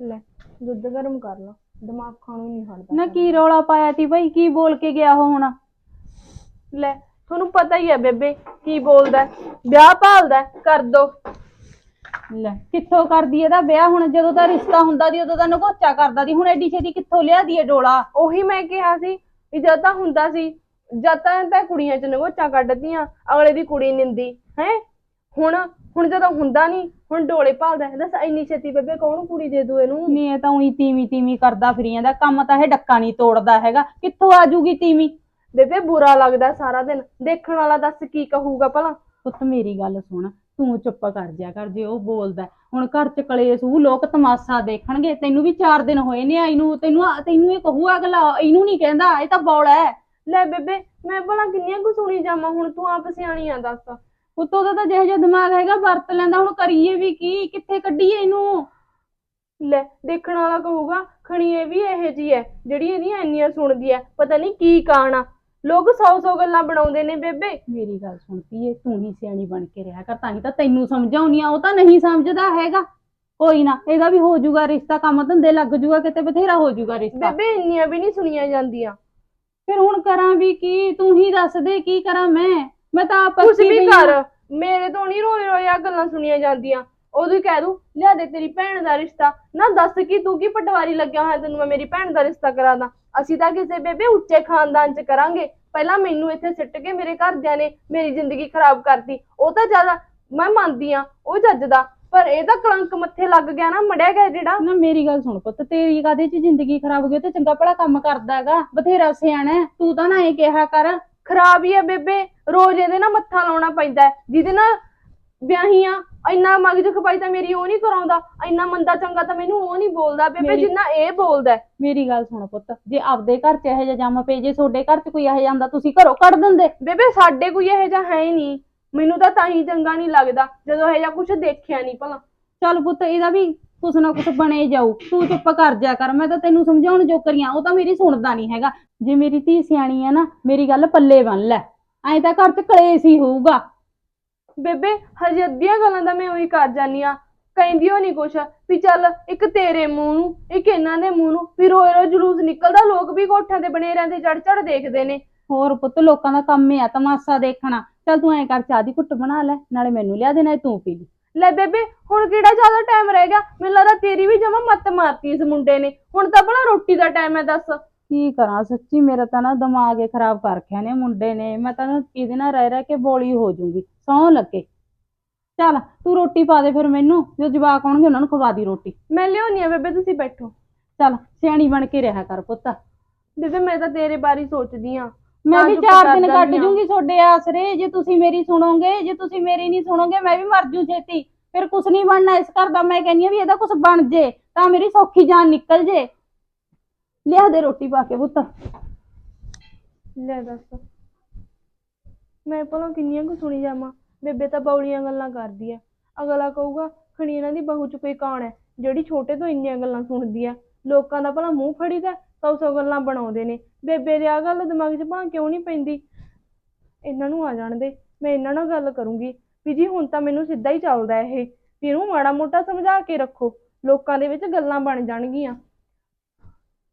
ਲੈ ਦੁੱਧ ਗਰਮ ਕਰ ਲਾ ਦਿਮਾਗ ਖਾਣੋਂ ਨਹੀਂ ਹਟਦਾ ਨਾ ਕੀ ਰੌਲਾ ਪਾਇਆ ਤੀ ਭਾਈ ਕੀ ਬੋਲ ਕੇ ਗਿਆ ਉਹ ਹੁਣ? ਲੈ ਤੁਹਾਨੂੰ ਪਤਾ ਹੀ ਹੈ ਬੇਬੇ ਕੀ ਬੋਲਦਾ ਹੈ। ਵਿਆਹ ਭਾਲਦਾ ਹੈ, ਕਰ ਦੋ। ਲੈ ਕਿੱਥੋਂ ਕਰਦੀ ਇਹਦਾ ਵਿਆਹ? ਹੁਣ ਜਦੋਂ ਦਾ ਰਿਸ਼ਤਾ ਹੁੰਦਾ ਦੀ ਉਦੋਂ ਦਾ ਨਗੋਚਾ ਕਰਦਾ ਦੀ ਹੁਣ ਐਡੀ ਛੇਤੀ ਕਿੱਥੋਂ ਲਿਆ ਦੀ ਇਹ ਡੋਲਾ? ਉਹੀ ਮੈਂ ਕਿਹਾ ਸੀ ਵੀ ਜਦ ਤਾਂ ਹੁੰਦਾ ਸੀ ਜਦ ਤਾਂ ਤਾਂ ਕੁੜੀਆਂ ਚ ਨਗੋਚਾ ਕੱਢਦੀਆਂ ਅਗਲੇ ਦੀ ਕੁੜੀ ਨਿੰਦੀ ਹੈ? ਹੁਣ ਹੁਣ ਜਦੋਂ ਹੁੰਦਾ ਨਹੀਂ ਹੁਣ ਡੋਲੇ ਭਾਲਦਾ ਹੈ। ਦੱਸ ਇੰਨੀ ਛੇਤੀ ਬੇਬੇ ਕੌਣ ਕੁੜੀ ਦੇ ਦੂ ਇਹਨੂੰ ਨਹੀਂ ਇਹ ਤਾਂ ਉਹੀ ਤੀਵੀਂ ਤੀਵੀਂ ਕਰਦਾ ਫਿਰੀ ਜਾਂਦਾ ਕੰਮ ਤਾਂ ਇਹ ਡੱਕਾ ਨਹੀਂ ਤੋੜਦਾ ਹੈਗਾ ਕਿੱਥੋਂ ਆ ਜੂਗੀ ਤੀਵੀਂ ਬੇਬੇ ਬੁਰਾ ਲੱਗਦਾ ਸਾਰਾ ਦਿਨ ਦੇਖਣ ਵਾਲਾ ਦੱਸ ਕੀ ਕਹੂਗਾ ਭਲਾ ਪੁੱਤ ਮੇਰੀ ਗੱਲ ਸੁਣ ਤੂੰ ਚੁੱਪ ਕਰ ਜਾ ਕਰ ਜੇ ਉਹ ਬੋਲਦਾ। ਹੁਣ ਘਰ ਚ ਕਲੇਸ਼ ਹੋਊ ਲੋਕ ਤਮਾਸ਼ਾ ਦੇਖਣਗੇ ਤੈਨੂੰ ਵੀ 4 ਦਿਨ ਹੋਏ ਨੇ ਆਈ ਨੂੰ ਤੈਨੂੰ ਤੈਨੂੰ ਇਹ ਕਹੂ ਅਗਲਾ ਇਹਨੂੰ ਨਹੀਂ ਕਹਿੰਦਾ ਇਹ ਤਾਂ ਬੌਲਾ ਹੈ ਲੈ ਬੇਬੇ ਮੈਂ ਭਲਾ ਕਿੰਨੀਆਂ ਕੁ ਸੁਣੀ ਜਾਵਾਂ ਹੁਣ ਤੂੰ ਆਪ ਸਿਆਣੀ ਆ ਦੱਸ ਉੱਤੋਂ ਦਾ ਤਾਂ ਜਿਹੋ ਜਿਹਾ ਦਿਮਾਗ ਹੈਗਾ ਵਰਤ ਲੈਂਦਾ ਹੁਣ ਕਰੀਏ ਵੀ ਕੀ ਕਿੱਥੇ ਕੱਢੀਏ ਇਹਨੂੰ? ਲੈ ਦੇਖਣ ਵਾਲਾ ਕਹੂਗਾ ਖਣੀ ਇਹ ਵੀ ਇਹੋ ਜੀ ਹੈ ਜਿਹੜੀ ਇਹਦੀਆਂ ਇੰਨੀਆਂ ਸੁਣਦੀ ਹੈ ਪਤਾ ਨਹੀਂ ਕੀ ਕਾਣਾ ਲੋਕ ਸੌ ਸੌ ਗੱਲਾਂ ਬਣਾਉਂਦੇ ਨੇ ਬੇਬੇ। ਮੇਰੀ ਗੱਲ ਸੁਣ ਪੀਏ ਤੂੰ ਹੀ ਸਿਆਣੀ ਬਣ ਕੇ ਰਿਹਾ ਕਰ ਤਾਂ ਹੀ ਤਾਂ ਤੈਨੂੰ ਸਮਝਾਉਣੀ ਆ ਉਹ ਤਾਂ ਨਹੀਂ ਸਮਝਦਾ ਹੈਗਾ। ਕੋਈ ਨਾ ਇਹਦਾ ਵੀ ਹੋ ਜਾਊਗਾ ਰਿਸ਼ਤਾ ਕੰਮ ਧੰਦੇ ਲੱਗ ਜਾਊਗਾ ਕਿਤੇ ਬਥੇਰਾ ਹੋ ਜਾਊਗਾ ਰਿਸ਼ਤਾ। ਬੇਬੇ ਇੰਨੀਆਂ ਵੀ ਨਹੀਂ ਸੁਣੀਆਂ ਜਾਂਦੀਆਂ। ਫਿਰ ਹੁਣ ਕਰਾਂ ਵੀ ਕੀ ਤੂੰ ਹੀ ਦੱਸ ਦੇ ਕੀ ਕਰਾਂ ਮੈਂ। ਮੈਂ ਤਾਂ ਆਪ ਅੱਕੀ ਵੀ ਪਈ ਆਂ। ਕਰ ਮੇਰੇ ਤੋਂ ਨਹੀਂ ਰੋਏ ਰੋਏ ਆ ਗੱਲਾਂ ਸੁਣੀਆਂ ਜਾਂਦੀਆਂ। ਉਦੋਂ ਹੀ ਕਹਿ ਦੂੰ ਲਿਆ ਦੇ ਤੇਰੀ ਭੈਣ ਦਾ ਰਿਸ਼ਤਾ। ਨਾ ਦੱਸ ਕੀ ਤੂੰ ਕੀ ਪਟਵਾਰੀ ਲੱਗਿਆ ਹੋਇਆ ਤੈਨੂੰ ਮੈਂ ਮੇਰੀ ਭੈਣ ਦਾ ਰਿਸ਼ਤਾ ਕਰਾ ਦਾਂ? ਅਸੀਂ ਤਾਂ ਕਿਸੇ ਬੇਬੇ ਉੱਚੇ ਖਾਨਦਾਨ ਚ ਕਰਾਂਗੇ। ਪਹਿਲਾਂ ਮੈਨੂੰ ਇੱਥੇ ਸਿੱਟ ਕੇ ਮੇਰੇ ਘਰਦਿਆਂ ਨੇ ਮੇਰੀ ਜ਼ਿੰਦਗੀ ਖਰਾਬ ਕਰਤੀ। ਉਹ ਤਾਂ ਜ਼ਿਆਦਾ ਮੈਂ ਮੰਨਦੀ ਆ ਉਹ ਜੱਜ ਦਾ। ਪਰ ਇਹ ਤਾਂ ਕਲੰਕ ਮੱਥੇ ਲੱਗ ਗਿਆ ਨਾ ਮੜਿਆ ਗਿਆ ਜਿਹੜਾ। ਨਾ ਮੇਰੀ ਗੱਲ ਸੁਣ ਪੁੱਤ ਤੇਰੀ ਕਾਦੇ ਚ ਜ਼ਿੰਦਗੀ ਖਰਾਬ ਹੋ ਗਈ? ਉਹ ਤੇ ਚੰਗਾ ਭਲਾ ਕੰਮ ਕਰਦਾ ਹੈਗਾ ਬਥੇਰਾ ਸਿਆਣਾ ਹੈ। ਤੂੰ ਤਾਂ ਨਾ ਇਹ ਕਿਹਾ ਕਰ ਖਰਾਬ ਹੀ ਆ ਬੇਬੇ ਰੋਜ਼ ਇਹਦੇ ਨਾਲ ਮੱਥਾ ਲਾਉਣਾ ਪੈਂਦਾ ਹੈ। ਜਿਹਦੇ ਨਾਲ ਵਿਆਹੀਆਂ ਇੰਨਾ ਮਗਜ ਖਪਾਈ ਤਾਂ ਮੇਰੀ ਉਹ ਨਹੀਂ ਕਰਾਉਂਦਾ ਇੰਨਾ ਮੰਦਾ ਚੰਗਾ ਤਾਂ ਮੈਨੂੰ ਉਹ ਨਹੀਂ ਬੋਲਦਾ ਬੇਬੇ ਮੇਰੀ- ਜਿੰਨਾ ਇਹ ਬੋਲਦਾ ਹੈ। ਮੇਰੀ ਗੱਲ ਸੁਣ ਪੁੱਤ ਜੇ ਆਪਦੇ ਘਰ ਚ ਇਹੋ ਜਿਹਾ ਜੰਮ ਪਏ ਜੇ ਤੁਹਾਡੇ ਘਰ ਚ ਕੋਈ ਇਹੋ ਜਾਂਦਾ ਤੁਸੀਂ ਘਰੋਂ ਕੱਢ ਦਿੰਦੇ। ਬੇਬੇ ਸਾਡੇ ਕੋਈ ਇਹੋ ਜਿਹਾ ਹੈ ਹੀ ਨਹੀਂ। ਮੈਨੂੰ ਤਾਂ ਤਾਂ ਹੀ ਚੰਗਾ ਨਹੀਂ ਲੱਗਦਾ ਜਦੋਂ ਇਹੋ ਜਿਹਾ ਕੁਝ ਦੇਖਿਆ ਨਹੀਂ ਭਲਾ। ਚੱਲ ਪੁੱਤ ਇਹਦਾ ਵੀ ਕੁਛ ਨਾ ਕੁਛ ਬਣੇ ਜਾਊ। ਤੂੰ ਚੁੱਪ ਕਰ ਜਾ ਕਰ ਮੈਂ ਤਾਂ ਤੈਨੂੰ ਸਮਝਾਉਣ ਜੋ ਕਰੀਆਂ ਉਹ ਤਾਂ ਮੇਰੀ ਸੁਣਦਾ ਨਹੀਂ ਹੈਗਾ। ਜੇ ਮੇਰੀ ਧੀ ਸਿਆਣੀ ਹੈ ਨਾ ਮੇਰੀ ਗੱਲ ਪੱਲੇ ਬੰਨ ਲੈ। ਐਂ ਤਾਂ ਘਰ ਚ ਕਲੇਸ਼ ਹੀ ਹੋਊਗਾ। ਬੇਬੇ ਹਜੇ ਅੱਧੀਆਂ ਗੱਲਾਂ ਦਾ ਮੈਂ ਉਹੀ ਕਰ ਜਾਨੀ ਆ। ਕਹਿੰਦੀ ਹੋ ਨਹੀਂ ਕੁਛ ਵੀ ਚੱਲ ਇੱਕ ਤੇਰੇ ਮੂੰਹ ਨੂੰ ਇੱਕ ਇਹਨਾਂ ਦੇ ਮੂੰਹ ਨੂੰ ਵੀ ਰੋਏ ਰੋਏ ਜਲੂਸ ਨਿਕਲਦਾ ਲੋਕ ਵੀ ਕੋਠਿਆਂ ਤੇ ਬਣੇ ਰਹਿੰਦੇ ਚੜ ਚੜ ਦੇਖਦੇ ਨੇ। ਹੋਰ ਪੁੱਤ ਲੋਕਾਂ ਦਾ ਕੰਮ ਹੀ ਆ ਤਮਾਸ਼ਾ ਦੇਖਣਾ। ਚੱਲ ਤੂੰ ਐਂ ਕਰ ਚਾਹ ਦੀ ਘੁੱਟ ਬਣਾ ਲੈ ਨਾਲੇ ਮੈਨੂੰ ਲਿਆ ਦੇ ਨਾਲੇ ਤੂੰ ਪੀ ਲਈ। ਲੈ ਬੇਬੇ ਹੁਣ ਕਿਹੜਾ ਜ਼ਿਆਦਾ ਟਾਈਮ ਰਹਿ ਗਿਆ? ਮੈਨੂੰ ਲੱਗਦਾ ਤੇਰੀ ਵੀ ਜਮਾ ਮੱਤ ਮਾਰਤੀ ਇਸ ਮੁੰਡੇ ਨੇ। ਹੁਣ ਤਾਂ ਭਲਾ ਰੋਟੀ ਦਾ ਟਾਈਮ ਹੈ ਦੱਸ। ਕੀ ਕਰਾਂ ਸੱਚੀ ਮੇਰਾ ਤਾਂ ਨਾ ਦਿਮਾਗ ਹੀ ਖਰਾਬ ਕਰ ਰੱਖਿਆ ਨੇ ਮੁੰਡੇ ਨੇ। ਮੈਂ ਤਾਂ ਨਾ ਇਹਦੇ ਨਾਲ ਰਹਿ ਰਹਿ ਕੇ ਬੋਲੀ ਹੋ ਜਾਊਂਗੀ। ਸੌਂ ਲੱਗੇ। ਚੱਲ ਤੂੰ ਰੋਟੀ ਪਾ ਦੇ ਫਿਰ ਮੈਨੂੰ। ਜੋ ਜਵਾਕ ਆਉਣਗੇ ਉਹਨਾਂ ਨੂੰ ਖਵਾ ਦੀ ਰੋਟੀ। ਮੈਂ ਲਿਆਉਣੀ ਆ ਬੇਬੇ ਤੁਸੀਂ ਬੈਠੋ। ਚੱਲ ਸਿਆਣੀ ਬਣ ਕੇ ਰਿਹਾ ਕਰ ਪੁੱਤ। ਬੇਬੇ ਮੈਂ ਤਾਂ ਤੇਰੇ ਬਾਰੇ ਹੀ ਸੋਚਦੀ ਆ। ਮੈਂ ਵੀ ਚਾਰ ਦਿਨ ਕੱਢ ਆਂ। ਜੂੰਗੀ ਤੁਹਾਡੇ ਆਸਰੇ ਜੇ ਤੁਸੀਂ ਮੇਰੀ ਸੁਣੋਗੇ ਜੇ ਤੁਸੀਂ ਮੇਰੀ ਨਹੀਂ ਸੁਣੋਗੇ ਮੈਂ ਵੀ ਮਰ ਜੂ ਛੇਤੀ। ਫਿਰ ਕੁਛ ਨਹੀਂ ਬਣਨਾ ਇਸ ਘਰ ਦਾ ਮੈਂ ਕਹਿੰਦੀ ਆ ਵੀ ਇਹਦਾ ਕੁਛ ਬਣ ਜੇ ਤਾਂ ਮੇਰੀ ਸੌਖੀ ਜਾਨ ਨਿਕਲ ਜੇ। ਲਿਆ ਦੇ ਰੋਟੀ ਪਾ ਕੇ ਪੁੱਤ। ਲੈ ਦੱਸ। ਮੈਂ ਭਲਾ ਕਿੰਨੀਆਂ ਕੁ ਸੁਣੀ ਜਾਵਾਂ। ਬੇਬੇ ਤਾਂ ਬੌਲੀਆਂ ਗੱਲਾਂ ਕਰਦੀ ਐ ਅਗਲਾ ਕਹੂਗਾ ਖਣੀ ਇਹਨਾਂ ਦੀ ਬਹੂ ਚ ਕੋਈ ਕੌਣ ਐ ਜਿਹੜੀ ਛੋਟੇ ਤੋਂ ਇੰਨੀਆਂ ਗੱਲਾਂ ਸੁਣਦੀ ਆ। ਲੋਕਾਂ ਦਾ ਭਲਾ ਮੂੰਹ ਫੜੀਦਾ ਸੌ ਸੌ ਗੱਲਾਂ ਬਣਾਉਂਦੇ ਨੇ। ਬੇਬੇ ਦੇ ਆ ਗੱਲ ਦਿਮਾਗ 'ਚ ਭਾਂ ਕਿਉਂ ਨਹੀਂ ਪੈਂਦੀ? ਇਹਨਾਂ ਨੂੰ ਆ ਜਾਣ ਦੇ, ਮੈਂ ਇਹਨਾਂ ਨਾਲ ਗੱਲ ਕਰੂੰਗੀ। ਵੀ ਜੀ ਹੁਣ ਤਾਂ ਮੈਨੂੰ ਸਿੱਧਾ ਹੀ ਚੱਲਦਾ ਇਹ, ਵੀ ਇਹਨੂੰ ਮਾੜਾ ਮੋਟਾ ਸਮਝਾ ਕੇ ਰੱਖੋ, ਲੋਕਾਂ ਦੇ ਵਿੱਚ ਗੱਲਾਂ ਬਣ ਜਾਣਗੀਆਂ।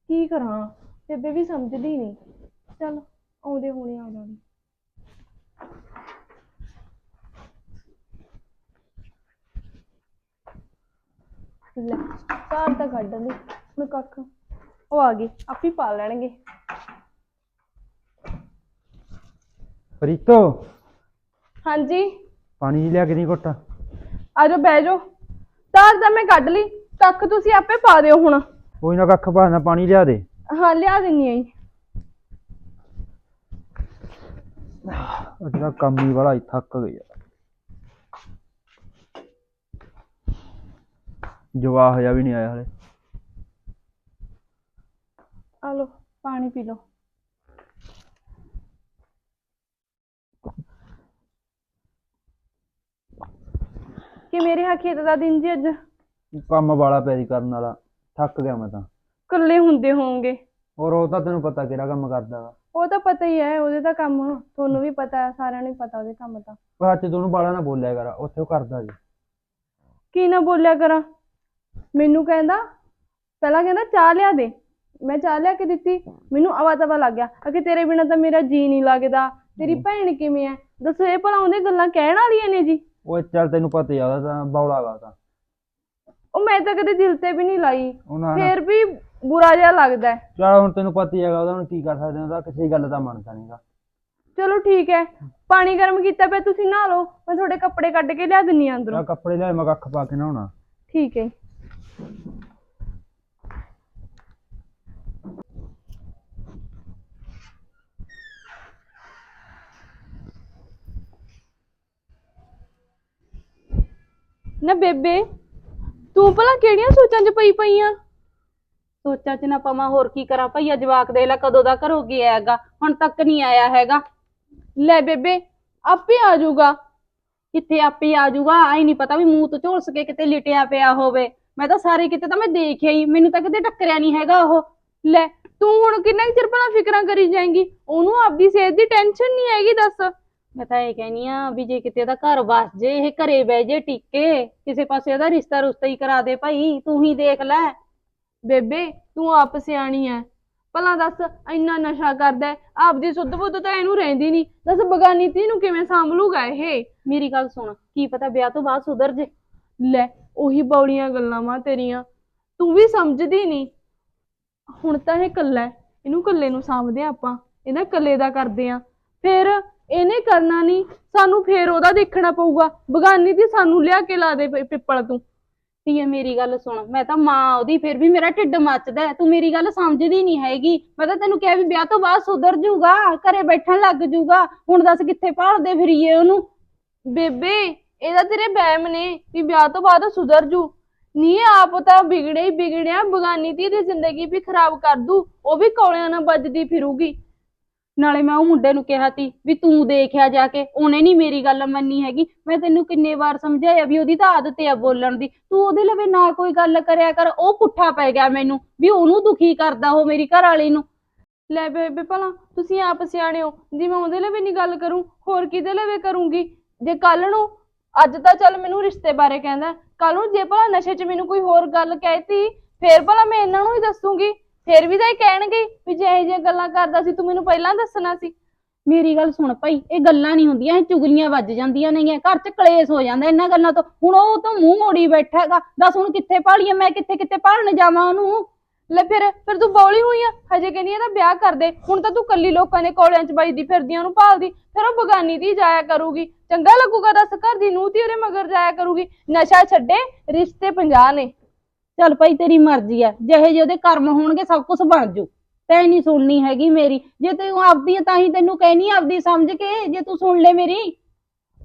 ਕੀ ਕਰਾਂ? ਬੇਬੇ ਵੀ ਸਮਝਦੀ ਨਹੀਂ। ਚੱਲ, ਆਉਂਦੇ ਹੋਣੇ ਆ ਜਾਣੀ। ਲੈ ਸਾਰ ਤਾਂ ਕੱਢ ਲਈ, ਹੁਣ ਕੱਖ ਉਹ ਆ ਗਏ ਆਪੇ ਪਾ ਲੈਣਗੇ। ਪ੍ਰੀਤੋ ਹਾਂਜੀ। ਪਾਣੀ ਜੀ ਲਿਆ ਕੇ ਨਹੀਂ ਘੁੱਟ। ਆ ਜਾਓ ਬਹਿ ਜਾਓ। ਤਾਰ ਤਾਂ ਮੈਂ ਕੱਢ ਲਈ ਕੱਖ ਤੁਸੀਂ ਆਪੇ ਪਾ ਦਿਓ ਹੁਣ। ਕੋਈ ਨਾ ਕੱਖ ਭਾਣਾ ਪਾਣੀ ਲਿਆ ਦੇ। ਹਾਂ ਲਿਆ ਦਿੰਨੀ ਆ ਜੀ। ਅੱਜ ਦਾ ਕੰਮ ਹੀ ਵਾਲਾ ਹੀ ਥੱਕ ਗਿਆ ਜਵਾਹ ਹਜਾ ਵੀ ਨਹੀਂ ਆਇਆ ਹਲੇ। ਆ ਲਓ ਪਾਣੀ ਪੀ ਲਓ। ਕਿ ਮੇਰੇ ਹਾਂ ਖੇਤ ਦਾ ਦਿਨ ਜੀ ਅੱਜ? ਕੰਮ ਵਾਲਾ ਪਿਆ ਸੀ ਕਰਨ ਵਾਲਾ ਥੱਕ ਗਿਆ ਮੈਂ ਤਾਂ। ਇਕੱਲੇ ਹੁੰਦੇ ਹੋਵੋਗੇ। ਔਰ ਉਹ ਤਾਂ ਤੈਨੂੰ ਪਤਾ ਕਿਹੜਾ ਕੰਮ ਕਰਦਾ ਵਾ। ਉਹ ਤਾਂ ਪਤਾ ਹੀ ਹੈ ਉਹਦੇ ਤਾਂ ਕੰਮ ਤੁਹਾਨੂੰ ਵੀ ਪਤਾ ਹੈ ਸਾਰਿਆਂ ਨੂੰ ਹੀ ਪਤਾ ਉਹਦੇ ਕੰਮ ਦਾ ਉਹ ਅੱਜ ਤੂੰ ਉਹਨੂੰ ਬਾਲਾ ਨਾ ਬੋਲਿਆ ਕਰ ਉੱਥੇ ਉਹ ਕਰਦਾ ਜੀ। ਕੀ ਨਾ ਬੋਲਿਆ ਕਰਾਂ? ਮੈਨੂੰ ਕਹਿੰਦਾ ਪਹਿਲਾਂ ਕਹਿੰਦਾ ਚਾਹ ਲਿਆ ਦੇ। ਮੈਂ ਚਾਹ ਲਿਆ ਕੇ ਦਿੱਤੀ ਮੈਨੂੰ ਅਵਾ ਤਵਾ ਲੱਗ ਗਿਆ। ਅਕੇ ਤੇਰੇ ਬਿਨਾਂ ਤਾਂ ਮੇਰਾ ਜੀ ਨਹੀਂ ਲੱਗਦਾ। ਤੇਰੀ ਭੈਣ ਕਿਵੇਂ ਐ? ਦੱਸੋ ਇਹ ਭਲਾ ਉਹਦੇ ਗੱਲਾਂ ਕਹਿਣ ਵਾਲੀਆਂ ਨੇ ਜੀ? ਉਹ ਚੱਲ ਤੈਨੂੰ ਪਤਾ ਹੀ ਆ ਉਹਦਾ ਤਾਂ ਬੌਲਾ ਗਾ ਤਾਂ। ਉਹ ਮੈਂ ਤਾਂ ਕਦੇ ਦਿਲ ਤੇ ਵੀ ਨਹੀਂ ਲਾਈ। ਉਹਨਾਂ ਫੇਰ ਵੀ ਬੁਰਾ ਜਿਹਾ ਲੱਗਦਾ। ਹੈ। ਚੱਲ ਹੁਣ ਤੈਨੂੰ ਪਤਾ ਹੀ ਹੈਗਾ ਉਹਦਾ ਹੁਣ ਕੀ ਕਰ ਸਕਦੇ ਹਾਂ, ਉਹਦਾ ਕਿਸੇ ਗੱਲ ਦਾ ਮੰਨਦਾ ਨਹੀਂਗਾ। ਚਲੋ ਠੀਕ ਹੈ ਪਾਣੀ ਗਰਮ ਕੀਤਾ ਪਿਆ ਤੁਸੀਂ ਨਹਾ ਲਓ। ਮੈਂ ਤੁਹਾਡੇ ਕੱਪੜੇ ਕੱਢ ਕੇ ਲਿਆ ਦਿੰਨੀ ਆ ਅੰਦਰੋਂ। ਆ ਕੱਪੜੇ ਲਿਆ ਮੈਂ ਕੱਖ ਪਾ ਕੇ ਨਹਾਉਣਾ। ਠੀਕ ਹੈ ਨਾ ਬੇਬੇ, ਤੂੰ ਭਲਾ ਕਿਹੜੀਆਂ ਸੋਚਾਂ 'ਚ ਪਈ ਪਈ ਆ ਸੋਚਾਂ ਚ ਨਾ ਪਵਾਂ, ਹੋਰ ਕੀ ਕਰਾਂ? ਭਈਆ ਜਵਾਕ ਦੇ ਲੈ ਕਦੋਂ ਦਾ ਘਰੋਂ ਗਿਆ ਹੈਗਾ ਹੁਣ ਤੱਕ ਨਹੀਂ ਆਇਆ ਹੈਗਾ। ਲੈ ਬੇਬੇ, ਆਪੇ ਆ ਜਾਊਗਾ। ਕਿੱਥੇ ਆਪੇ ਆ ਜਾਊਗਾ? ਆਈ ਨਹੀਂ ਪਤਾ ਵੀ ਮੂੰਹ ਤੋਂ ਝੋਲਸ ਕੇ ਕਿਤੇ ਲਿਟਿਆ ਪਿਆ ਹੋਵੇ। ਮੈਂ ਤਾਂ ਸਾਰੇ ਕਿਤੇ ਤਾਂ ਮੈਂ ਦੇਖਿਆ ਹੀ ਮੈਨੂੰ ਤਾਂ ਕਿਤੇ ਟੱਕਰਿਆ ਨਹੀਂ ਹੈਗਾ ਉਹ। ਲੈ, ਤੂੰ ਹੁਣ ਕਿੰਨਾ ਚਿਰ ਭਲਾ ਫਿਕਰਾਂ ਕਰੀ ਜਾਏਂਗੀ? ਉਹਨੂੰ ਆਪਦੀ ਸਿਹਤ ਦੀ ਟੈਨਸ਼ਨ ਨਹੀਂ ਹੈਗੀ, ਦੱਸ। ਮੈਂ ਤਾਂ ਇਹ ਕਹਿਨੀ ਆ ਵੀ ਜੇ ਕਿਤੇ ਉਹਦਾ ਘਰ ਵਸ ਜੇ ਇਹ ਘਰੇ ਬਹਿ ਜੇ ਟਿੱਕੇ ਕਿਸੇ ਪਾਸੇ ਉਹਦਾ ਰਿਸ਼ਤਾ ਰੁਸ਼ਤਾ ਹੀ ਕਰਾ ਦੇ ਭਾਈ ਤੂੰ ਹੀ ਦੇਖ ਲੈ। ਬੇਬੇ ਤੂੰ ਆਪ ਸਿਆਣੀ ਐ। ਭਲਾ ਦੱਸ ਇੰਨਾ ਨਸ਼ਾ ਕਰਦਾ ਹੈ, ਆਪਦੀ ਸੁੱਧ ਬੁੱਧ ਤਾਂ ਇਹਨੂੰ ਰਹਿੰਦੀ ਨਹੀਂ ਦੱਸ ਬਗਾਨੀ ਤੀ ਨੂੰ ਕਿਵੇਂ ਸਾਂਭ ਇਹ? ਮੇਰੀ ਗੱਲ ਸੁਣ ਕੀ ਪਤਾ ਵਿਆਹ ਤੋਂ ਬਾਅਦ ਸੁਧਰ ਜੇ। ਲੈ ਉਹੀ ਬੌਲੀਆਂ ਗੱਲਾਂ ਵਾਂ ਤੇਰੀਆਂ। ਤੂੰ ਵੀ ਸਮਝਦੀ ਨਹੀਂ ਹੁਣ ਤਾਂ ਇਹ ਕੱਲਾ ਹੈ ਇਹਨੂੰ ਕੱਲੇ ਨੂੰ ਸਾਂਭਦੇ ਹਾਂ ਆਪਾਂ ਇਹਦਾ ਕੱਲੇ ਦਾ ਕਰਦੇ ਆ। ਫਿਰ ਇਹਨੇ ਕਰਨਾ ਨਹੀਂ, ਸਾਨੂੰ ਫੇਰ ਉਹਦਾ ਦੇਖਣਾ ਪਊਗਾ। ਬਗਾਨੀ ਦੀ ਸਾਨੂੰ ਲਿਆ ਕੇ ਲਾ ਦੇ ਪ- ਪਿੱਪਲ ਤੂੰ। ਧੀਏ, ਮੇਰੀ ਗੱਲ ਸੁਣ, ਮੈਂ ਤਾਂ ਮਾਂ ਉਹਦੀ, ਫਿਰ ਵੀ ਮੇਰਾ ਢਿੱਡ ਮੱਚਦਾ ਹੈ। ਤੂੰ ਮੇਰੀ ਗੱਲ ਸਮਝਦੀ ਨਹੀਂ ਹੈਗੀ। ਮੈਂ ਤਾਂ ਤੈਨੂੰ ਕਿਹਾ ਵੀ ਵਿਆਹ ਤੋਂ ਬਾਅਦ ਸੁਧਰ ਜਾਊਗਾ ਘਰੇ ਬੈਠਣ ਲੱਗ ਜਾਊਗਾ ਹੁਣ ਦੱਸ ਕਿੱਥੇ ਭਾਲਦੇ ਫਿਰੀਏ ਉਹਨੂੰ? ਬੇਬੇ, ਇਹਦਾ ਤੇਰੇ ਵਹਿਮ ਨੇ ਵੀ ਵਿਆਹ ਤੋਂ ਬਾਅਦ ਸੁਧਰ ਜੂ। ਨੀ ਆਪ ਤਾਂ ਵਿਗੜੇ ਹੀ ਵਿਗੜਿਆ, ਬਗਾਨੀ ਧੀ ਦੀ ਜ਼ਿੰਦਗੀ ਵੀ ਖਰਾਬ ਕਰ ਦੂ। ਉਹ ਵੀ ਕੌਲਿਆਂ ਨਾਲ ਵੱਜਦੀ ਫਿਰੂਗੀ। ਨਾਲੇ ਮੈਂ ਉਹ ਮੁੰਡੇ ਨੂੰ ਕਿਹਾ ਤੀ ਵੀ ਤੂੰ ਦੇਖਿਆ ਜਾ ਕੇ, ਉਹਨੇ ਨਹੀਂ ਮੇਰੀ ਗੱਲ ਮੰਨੀ ਹੈਗੀ। ਮੈਂ ਤੈਨੂੰ ਕਿੰਨੇ ਵਾਰ ਸਮਝਾਇਆ ਵੀ ਉਹਦੀ ਤਾਂ ਆਦਤ ਆ ਬੋਲਣ ਦੀ। ਤੂੰ ਉਹਦੇ ਲਵੇ ਨਾ ਕੋਈ ਗੱਲ ਕਰਿਆ ਕਰ, ਉਹ ਪੁੱਠਾ ਪੈ ਗਿਆ ਮੈਨੂੰ ਵੀ ਉਹਨੂੰ ਦੁਖੀ ਕਰਦਾ ਉਹ ਮੇਰੀ ਘਰ ਵਾਲੀ ਨੂੰ। ਲੈ ਬੇਬੇ ਭਲਾ, ਤੁਸੀਂ ਆਪ ਸਿਆਣੇ ਹੋ, ਜੇ ਮੈਂ ਉਹਦੇ ਲਈ ਵੀ ਨਹੀਂ ਗੱਲ ਕਰੂੰ, ਹੋਰ ਕਿਹਦੇ ਲਈ ਵੀ ਕਰੂੰਗੀ? ਜੇ ਕੱਲ ਨੂੰ, ਅੱਜ ਤਾਂ ਚੱਲ ਮੈਨੂੰ ਰਿਸ਼ਤੇ ਬਾਰੇ ਕਹਿੰਦਾ ਕੱਲ ਨੂੰ ਜੇ ਭਲਾ ਨਸ਼ੇ 'ਚ ਮੈਨੂੰ ਕੋਈ ਹੋਰ ਗੱਲ ਕਹਿਤੀ, ਫੇਰ ਭਲਾ ਮੈਂ ਇਹਨਾਂ ਨੂੰ ਹੀ ਦੱਸੂਗੀ। ਫੇਰ ਵੀ ਤਾਂ ਇਹ ਕਹਿਣਗੇ ਵੀ ਜੇ ਇਹ ਜਿਹੀਆਂ ਗੱਲਾਂ ਕਰਦਾ ਸੀ, ਤੂੰ ਮੈਨੂੰ ਪਹਿਲਾਂ ਦੱਸਣਾ ਸੀ। ਮੇਰੀ ਗੱਲ ਸੁਣ ਭਾਈ, ਇਹ ਗੱਲਾਂ ਨਹੀਂ ਹੁੰਦੀਆਂ, ਇਹ ਚੁਗਲੀਆਂ ਵੱਜ ਜਾਂਦੀਆਂ ਨੇਗੀਆਂ, ਘਰ 'ਚ ਕਲੇਸ਼ ਹੋ ਜਾਂਦਾ ਇਹਨਾਂ ਗੱਲਾਂ ਤੋਂ। ਹੁਣ ਉਹ ਤਾਂ ਮੂੰਹ ਮੋੜੀ ਬੈਠਾ ਹੈਗਾ, ਦੱਸ ਹੁਣ ਕਿੱਥੇ ਭਾਲੀਏ, ਮੈਂ ਕਿੱਥੇ ਕਿੱਥੇ ਭਾਲਣ ਜਾਵਾਂ ਉਹਨੂੰ? ਲੈ ਫਿਰ ਫਿਰ ਤੂੰ ਬੌਲੀ ਹੋਈ ਆ, ਹਜੇ ਕਹਿੰਦੀ ਇਹਦਾ ਵਿਆਹ ਕਰ ਦੇ, ਹੁਣ ਤਾਂ ਤੂੰ ਕੱਲੀ ਲੋਕਾਂ ਦੇ ਕੋਲਿਆਂ 'ਚ ਵੱਜਦੀ ਫਿਰਦੀ ਆ, ਉਹਨੂੰ ਭਾਲਦੀ, ਫਿਰ ਉਹ ਬਗਾਨੀ ਦੀ ਜਾਇਆ ਕਰੂਗੀ। ਚੰਗਾ ਲੱਗੂਗਾ ਦੱਸ, ਘਰ ਦੀ ਨੂੰਹ ਤੀ ਉਹਦੇ ਮਗਰ ਜਾਇਆ ਕਰੂਗੀ। ਨਸ਼ਾ ਛੱਡੇ, ਰਿਸ਼ਤੇ 50 ਨੇ। ਚੱਲ ਭਾਈ ਤੇਰੀ ਮਰਜ਼ੀ ਆ ਜਿਹੇ ਜਿਹੇ ਉਹਦੇ ਕਰਮ ਹੋਣਗੇ ਸਭ ਕੁਝ ਬਣ ਜੂ। ਤੈਂ ਨਹੀਂ ਸੁਣਨੀ ਹੈਗੀ ਮੇਰੀ। ਜੇ ਤੂੰ ਆਪਦੀ ਆ ਤਾਂ ਹੀ ਤੈਨੂੰ ਕਹਿਨੀ ਆਪਦੀ ਸਮਝ ਕੇ ਜੇ ਤੂੰ ਸੁਣ ਲੈ ਮੇਰੀ।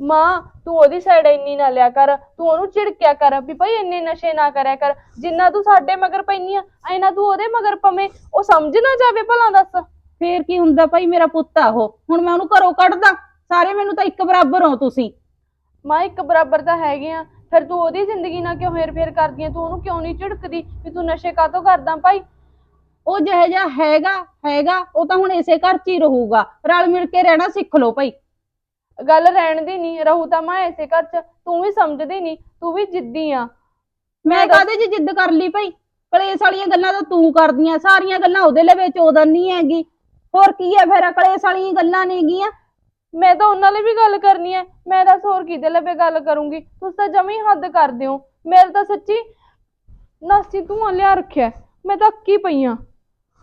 ਮਾਂ ਤੂੰ ਉਹਦੀ ਸਾਈਡ ਇੰਨੀ ਨਾ ਲਿਆ ਕਰ। ਤੂੰ ਉਹਨੂੰ ਝਿੜਕਿਆ ਕਰ ਵੀ ਭਾਈ ਇੰਨੇ ਨਸ਼ੇ ਨਾ ਕਰਿਆ ਕਰ। ਜਿੰਨਾ ਤੂੰ ਸਾਡੇ ਮਗਰ ਪੈਨੀ ਆ ਐਨਾ ਤੂੰ ਉਹਦੇ ਮਗਰ ਪਵੇਂ। ਉਹ ਸਮਝ ਨਾ ਜਾਵੇ ਭਲਾ ਦੱਸ। ਫੇਰ ਕੀ ਹੁੰਦਾ ਭਾਈ ਮੇਰਾ ਪੁੱਤ ਆ ਉਹ। ਹੁਣ ਮੈਂ ਉਹਨੂੰ ਘਰੋਂ ਕੱਢਦਾ। ਸਾਰੇ ਮੈਨੂੰ ਤਾਂ ਇੱਕ ਬਰਾਬਰ ਹੋ ਤੁਸੀਂ। ਮਾਂ ਇੱਕ ਬਰਾਬਰ ਤਾਂ ਹੈਗੇ ਆ। ਫਿਰ ਤੂੰ ਉਹਦੀ ਜ਼ਿੰਦਗੀ ਨਾਲ ਕਿਉਂ ਹੇਰ ਫੇਰ ਕਰਦੀ ਆ? ਤੂੰ ਉਹਨੂੰ ਕਿਉਂ ਨਹੀਂ ਝਿੜਕਦੀ ਵੀ ਤੂੰ ਨਸ਼ੇ ਕਾਤੋਂ ਕਰਦਾ ਭਾਈ? ਉਹ ਜਿਹੋ ਜਿਹਾ ਹੈਗਾ ਹੈਗਾ ਉਹ ਤਾਂ ਹੁਣ ਇਸੇ ਘਰ 'ਚ ਹੀ ਰਹੂਗਾ। ਰਲ ਮਿਲ ਕੇ ਰਹਿਣਾ ਸਿੱਖ ਲਓ ਭਾਈ। ਗੱਲ ਰਹਿਣ ਦੀ ਨਹੀਂ ਰਹੂ ਤਾਂ ਮੈਂ ਇਸੇ ਘਰ ਚ ਤੂੰ ਵੀ ਸਮਝਦੀ ਨਹੀਂ ਤੂੰ ਵੀ ਜਿੱਦੀ ਆ। ਮੈਂ ਕਾਹਦੇ 'ਚ ਜਿੱਦ ਕਰ ਲਈ ਭਾਈ? ਕਲੇਸ਼ ਵਾਲੀਆਂ ਗੱਲਾਂ ਤਾਂ ਤੂੰ ਕਰਦੀਆਂ ਸਾਰੀਆਂ ਗੱਲਾਂ ਉਹਦੇ ਲਵੇ ਚੋਦਨ ਨਹੀਂ ਹੈਗੀ। ਹੋਰ ਕੀ ਹੈ ਫਿਰ? ਕਲੇਸ਼ ਵਾਲੀਆਂ ਗੱਲਾਂ ਨੇਗੀਆਂ ਮੈਂ ਤਾਂ ਉਹਨਾਂ ਲਈ ਵੀ ਗੱਲ ਕਰਨੀ ਹੈ ਮੈਂ ਦੱਸ ਹੋਰ ਕਿਹਦੇ ਲੱਭੇ ਗੱਲ ਕਰੂੰਗੀ? ਤੁਸੀਂ ਤਾਂ ਜਮੀ ਹੱਦ ਕਰਦੇ ਹੋ ਮੇਰੇ ਤਾਂ ਸੱਚੀ ਨਾਸੀ ਤੂੰ ਲਿਆ ਰੱਖਿਆ। ਮੈਂ ਤਾਂ ਅੱਕੀ ਪਈ ਆ।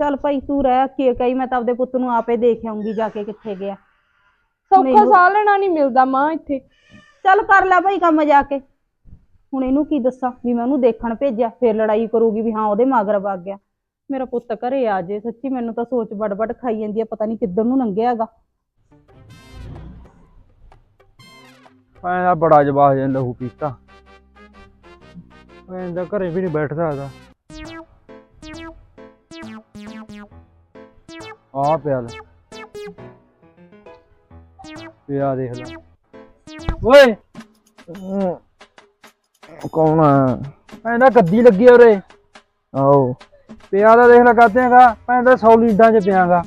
ਚੱਲ ਭਾਈ ਤੂੰ ਰਹਿ ਕੀ ਕਹੀ ਮੈਂ ਤਾਂ ਆਪਦੇ ਪੁੱਤ ਨੂੰ ਆਪੇ ਦੇਖ ਆਉਂਗੀ ਜਾ ਕੇ ਕਿੱਥੇ ਗਿਆ। ਸੌਖਾ ਸਾਹ ਲੈਣਾ ਨਹੀਂ ਮਿਲਦਾ ਮਾਂ ਇੱਥੇ। ਚੱਲ ਕਰ ਲੈ ਭਾਈ ਕੰਮ ਜਾ ਕੇ। ਹੁਣ ਇਹਨੂੰ ਕੀ ਦੱਸਾਂ? ਵੀ ਮੈਂ ਉਹਨੂੰ ਦੇਖਣ ਭੇਜਿਆ ਫਿਰ ਲੜਾਈ ਕਰੂਗੀ ਵੀ ਹਾਂ ਉਹਦੇ ਮਗਰ ਵਗ ਗਿਆ। ਮੇਰਾ ਪੁੱਤ ਘਰੇ ਆ ਜੇ ਸੱਚੀ ਮੈਨੂੰ ਤਾਂ ਸੋਚ ਬੜਬੜ ਖਾਈ ਜਾਂਦੀ ਆ ਪਤਾ ਨਹੀਂ ਕਿੱਧਰ ਨੂੰ ਲੰਘਿਆਗਾ ਭੈਣ ਦਾ ਬੜਾ ਜਵਾਹ ਜਾਂ ਲਹੂ ਪੀਤਾ ਮੈਂ ਤਾਂ ਘਰੇ ਵੀ ਨਹੀਂ ਬੈਠ ਸਕਦਾ। ਆ ਪਿਆ ਲੈ ਪਿਆ ਦੇਖ ਲੈ। ਓਏ! ਕੌਣ ਆ? ਮੈਂ ਤਾਂ ਗੱਦੀ ਲੱਗੀ ਆ ਉਰੇ। ਆਓ ਪਿਆ ਦਾ ਦੇਖ ਲੈ ਕਰਦੇ ਹੈਗਾ ਮੈਂ ਤਾਂ 100 ਲੀਡਾਂ 'ਚ ਪਿਆਗਾ।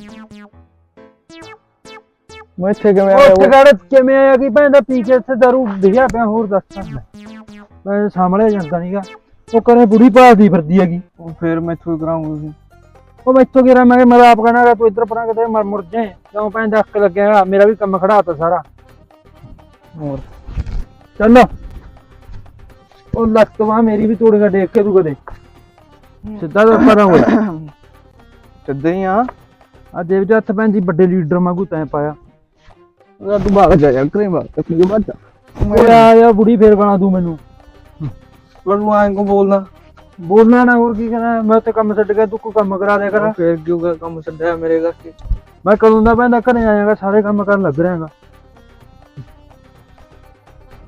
ਮੈਂ ਇੱਥੇ ਕਿਵੇਂ ਆਇਆ ਉੱਥੇ ਗੜ ਕਿਵੇਂ ਆਇਆ ਕਿ ਭੈਣ ਦਾ ਪੀ ਕੇ ਇੱਥੇ ਦਾਰੂ ਦਿਖਿਆ ਪਿਆ ਹੋਰ ਦੱਸ ਮੈਂ ਸਾਹਮਣੇ ਜਾਂਦਾ ਨਹੀਂਗਾ ਉਹ ਕਰੇ ਬੁੜੀ ਭਾਲਦੀ ਫਿਰਦੀ ਹੈਗੀ। ਉਹ ਫਿਰ ਮੈਥੋਂ ਕਰਾਉਂਗਾ ਤੁਸੀਂ। ਉਹ ਮੈਥੋਂ ਕੀ ਰਾਂ ਮੈਂ ਕਿਹਾ ਮੇਰਾ ਆਪ ਕਹਿਣਾ ਤੂੰ ਇੱਧਰ ਪਰਾਂ ਕਿਤੇ ਮਰ ਮੁਰ ਜਾਏ। ਕਿਉਂ ਭੈਣ ਦਾ ਅੱਕ ਲੱਗਿਆ ਮੇਰਾ ਵੀ ਕੰਮ ਖੜਾਤਾ ਸਾਰਾ। ਹੋਰ। ਚੱਲ। ਉਹ ਲੱਤ ਵਾ ਮੇਰੀ ਵੀ ਤੋੜੇਗਾ ਦੇਖ ਕੇ ਤੂੰ ਕਦੇ। ਸਿੱਧਾ ਤਾਂ ਪਰਾਂ ਹੋਇਆ ਸਿੱਧੇ ਹੀ ਆ। ਆ ਦੇਵ ਜੀ ਹੱਥ ਪੈਂਦੀ ਵੱਡੇ ਲੀਡਰ ਵਾਂਗੂ ਤੈਂ ਪਾਇਆ। ਉਹਦਾ ਤੂੰ ਭਾਗ ਜਾ ਯਾਰ ਕਰੇ ਭਾਗ ਤੱਕ ਨਹੀਂ ਬਾਤ ਓਏ ਆ ਜਾ ਬੁੜੀ ਫੇਰ ਗਾਣਾ ਤੂੰ ਮੈਨੂੰ। ਪਰ ਤੂੰ ਐਂ ਕੋ ਬੋਲਦਾ? ਬੋਲਣਾ ਨਾ ਹੋਰ ਕੀ ਕਹਿਣਾ ਮੈਂ ਤੇ ਕੰਮ ਛੱਡ ਗਿਆ ਤੂੰ ਕੋਈ ਕੰਮ ਕਰਾ ਦਿਆ ਕਰ। ਫਿਰ ਕਿਉਂ ਕੰਮ ਛੱਡਿਆ ਮੇਰੇ ਕਰਕੇ? ਮੈਂ ਕਦੋਂ ਦਾ ਪੈਂਦਾ ਘਰੇ ਆਇਆਗਾ ਸਾਰੇ ਕੰਮ ਕਰਨ ਲੱਗ ਰਿਹਾਗਾ।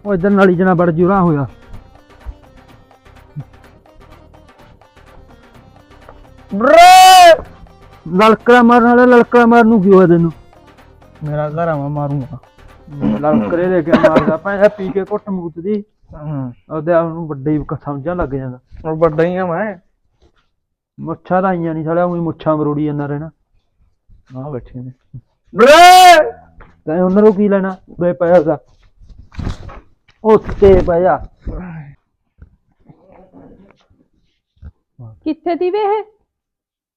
ਉਹ ਇਧਰ ਨਾਲੀ ਜਨਾ ਬੜ ਜੁਰਾ ਹੋਇਆ। ਲਲਕਰਾ ਮਾਰਨ ਵਾਲਾ ਲਲਕਰਾ ਮਾਰਨ ਨੂੰ ਕੀ ਹੋਇਆ ਤੈਨੂੰ? ਮੇਰਾ ਘਰ ਆ ਮੈਂ ਮਾਰੂੰਗਾ। ਲਲਕਰੇ ਲੈ ਕੇ ਮਾਰਦਾ ਪੈਸਾ ਪੀ ਕੇ ਘੁੱਟ ਮੂਤ ਦੀ। ਹਾਂ। ਉਹਦੇ ਆਪ ਨੂੰ ਵੱਡੇ ਹੀ ਸਮਝਣ ਲੱਗ ਜਾਂਦਾ। ਹੁਣ ਵੱਡਾ ਹੀ ਆ ਮੈਂ। ਮੁੱਛਾਂ ਤਾਂ ਆਈਆਂ ਨਹੀਂ ਸਾਲਿਆ ਉਹੀ ਮੁੱਛਾਂ ਮਰੋੜੀ ਜਾਂਦਾ ਰਹਿਣਾ। ਆ ਬੈਠੇ ਨੇ। ਤੈਂ ਉਹਨਾਂ ਨੂੰ ਕੀ ਲੈਣਾ? ਬੇ ਪਿਆ ਦਾ ਉੱਤੇ ਪਿਆ ਕਿੱਥੇ ਦੀ ਵੇ ਇਹ?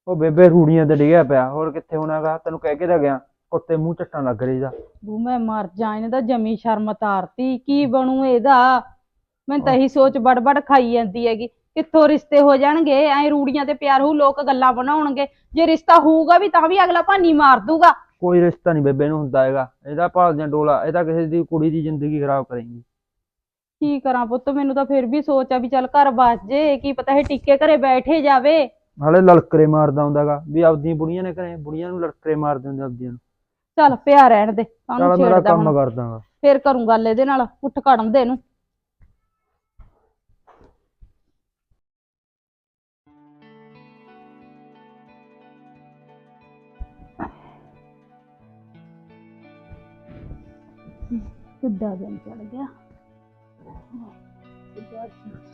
ਉਹ ਬੇਬੇ ਰੂੜੀਆਂ ਤੇ ਡਿੱਗਿਆ ਪਿਆ। ਹੋਰ ਕਿੱਥੇ ਹੋਣਾਗਾ? ਤੈਨੂੰ ਕਹਿ ਕੇ ਤਾਂ ਗਿਆ। ਕੁੱਤੇ ਮੂੰਹ ਚੱਟਣ ਲੱਗ ਰਹੀ ਦਾ ਬੂ ਮੈਂ ਮਰ ਜਾ ਇਹਨੇ ਤਾਂ ਜਮੀ ਸ਼ਰਮ ਤਾਰਤੀ ਕੀ ਬਣੂ ਇਹਦਾ? ਮੈਂ ਤਾਂ ਇਹੀ ਸੋਚ ਬੜਬੜ ਖਾਈ ਜਾਂਦੀ ਹੈਗੀ। ਕਿੱਥੋਂ ਰਿਸ਼ਤੇ ਹੋ ਜਾਣਗੇ? ਐ ਰੂੜੀਆਂ ਤੇ ਪਿਆਰ ਹੋਊ ਲੋਕ ਗੱਲਾਂ ਬਣਾਉਣਗੇ। ਜੇ ਰਿਸ਼ਤਾ ਹੋਊਗਾ ਵੀ ਤਾਂ ਵੀ ਅਗਲਾ ਭਾਨੀ ਮਾਰ ਦੂਗਾ। ਕੋਈ ਰਿਸ਼ਤਾ ਨਹੀਂ ਬੇਬੇ ਨੂੰ ਹੁੰਦਾ ਹੈਗਾ। ਇਹਦਾ ਭਾਲਦਿਆਂ ਡੋਲਾ ਇਹ ਤਾਂ ਕਿਸੇ ਦੀ ਕੁੜੀ ਦੀ ਜ਼ਿੰਦਗੀ ਖਰਾਬ ਕਰੇਗੀ। ਕੀ ਕਰਾਂ ਪੁੱਤ? ਮੈਨੂੰ ਤਾਂ ਫਿਰ ਵੀ ਸੋਚ ਆ ਵੀ ਚੱਲ ਘਰ ਬਸ ਜੇ। ਕੀ ਪਤਾ ਇਹ ਟਿੱਕੇ ਘਰੇ ਬੈਠੇ ਜਾਵੇ। ਹਾਲੇ ਲਲਕਰੇ ਮਾਰਦਾ ਹੁੰਦਾਗਾ ਵੀ ਆਪਦੀਆਂ ਬੁੜੀਆਂ ਨੇ ਘਰੇ ਬੁੜੀਆਂ ਨੂੰ ਲਲਕਰੇ ਮਾਰਦੇ ਹੁੰਦੇ ਆਪਦੀਆਂ ਨੂੰ। ਚੱਲ ਪਿਆ ਰਹਿਣ ਦੇ ਚੱਲ ਮੇਰਾ ਛੇੜਦਾ ਕੰਮ ਹੁਣ। ਕਰਦਾਗਾ ਫਿਰ ਕਰੂੰ ਗੱਲ ਇਹਦੇ ਨਾਲ ਉੱਠ ਕੜਨ ਦੇ ਇਹਨੂੰ। ਕਿੱਡਾ ਦਿਨ ਚੜ ਗਿਆ।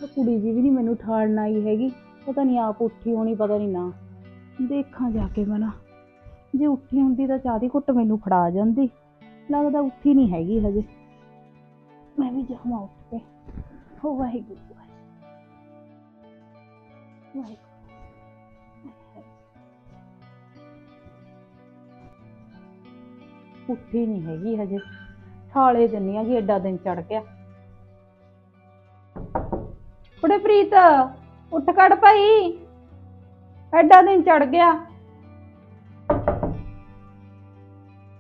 ਉਹ ਕੁੜੀ ਜੀ ਵੀ ਨਹੀਂ ਮੈਨੂੰ ਠਾਲਣ ਆਈ ਹੈਗੀ। ਪਤਾ ਨਹੀਂ ਆਪ ਉੱਠੀ ਹੋਣੀ ਪਤਾ ਨਹੀਂ ਨਾ। ਦੇਖਾਂ ਜਾ ਕੇ ਮਨਾ। ਜੇ ਉੱਠੀ ਹੁੰਦੀ ਤਾਂ ਚਾਹ ਦੀ ਘੁੱਟ ਮੈਨੂੰ ਫੜਾ ਜਾਂਦੀ। ਲੱਗਦਾ ਉੱਠੀ ਨਹੀਂ ਹੈਗੀ ਹਜੇ। ਮੈਂ ਵੀ ਜਾਵਾਂ ਉੱਠ ਕੇ। ਹੋ ਵਾਹਿਗੁਰੂ ਵਾਹਿਗੁਰੂ। ਉੱਠੀ ਨਹੀਂ ਹੈਗੀ ਹਜੇ। ਠਾਲੇ ਦਿੰਨੀ ਆ ਕਿ ਐਡਾ ਦਿਨ ਚੜ ਗਿਆ। ਕੁੜੇ ਪ੍ਰੀਤ, ਉੱਠ ਕੜ ਭਾਈ। ਐਡਾ ਦਿਨ ਚੜ ਗਿਆ।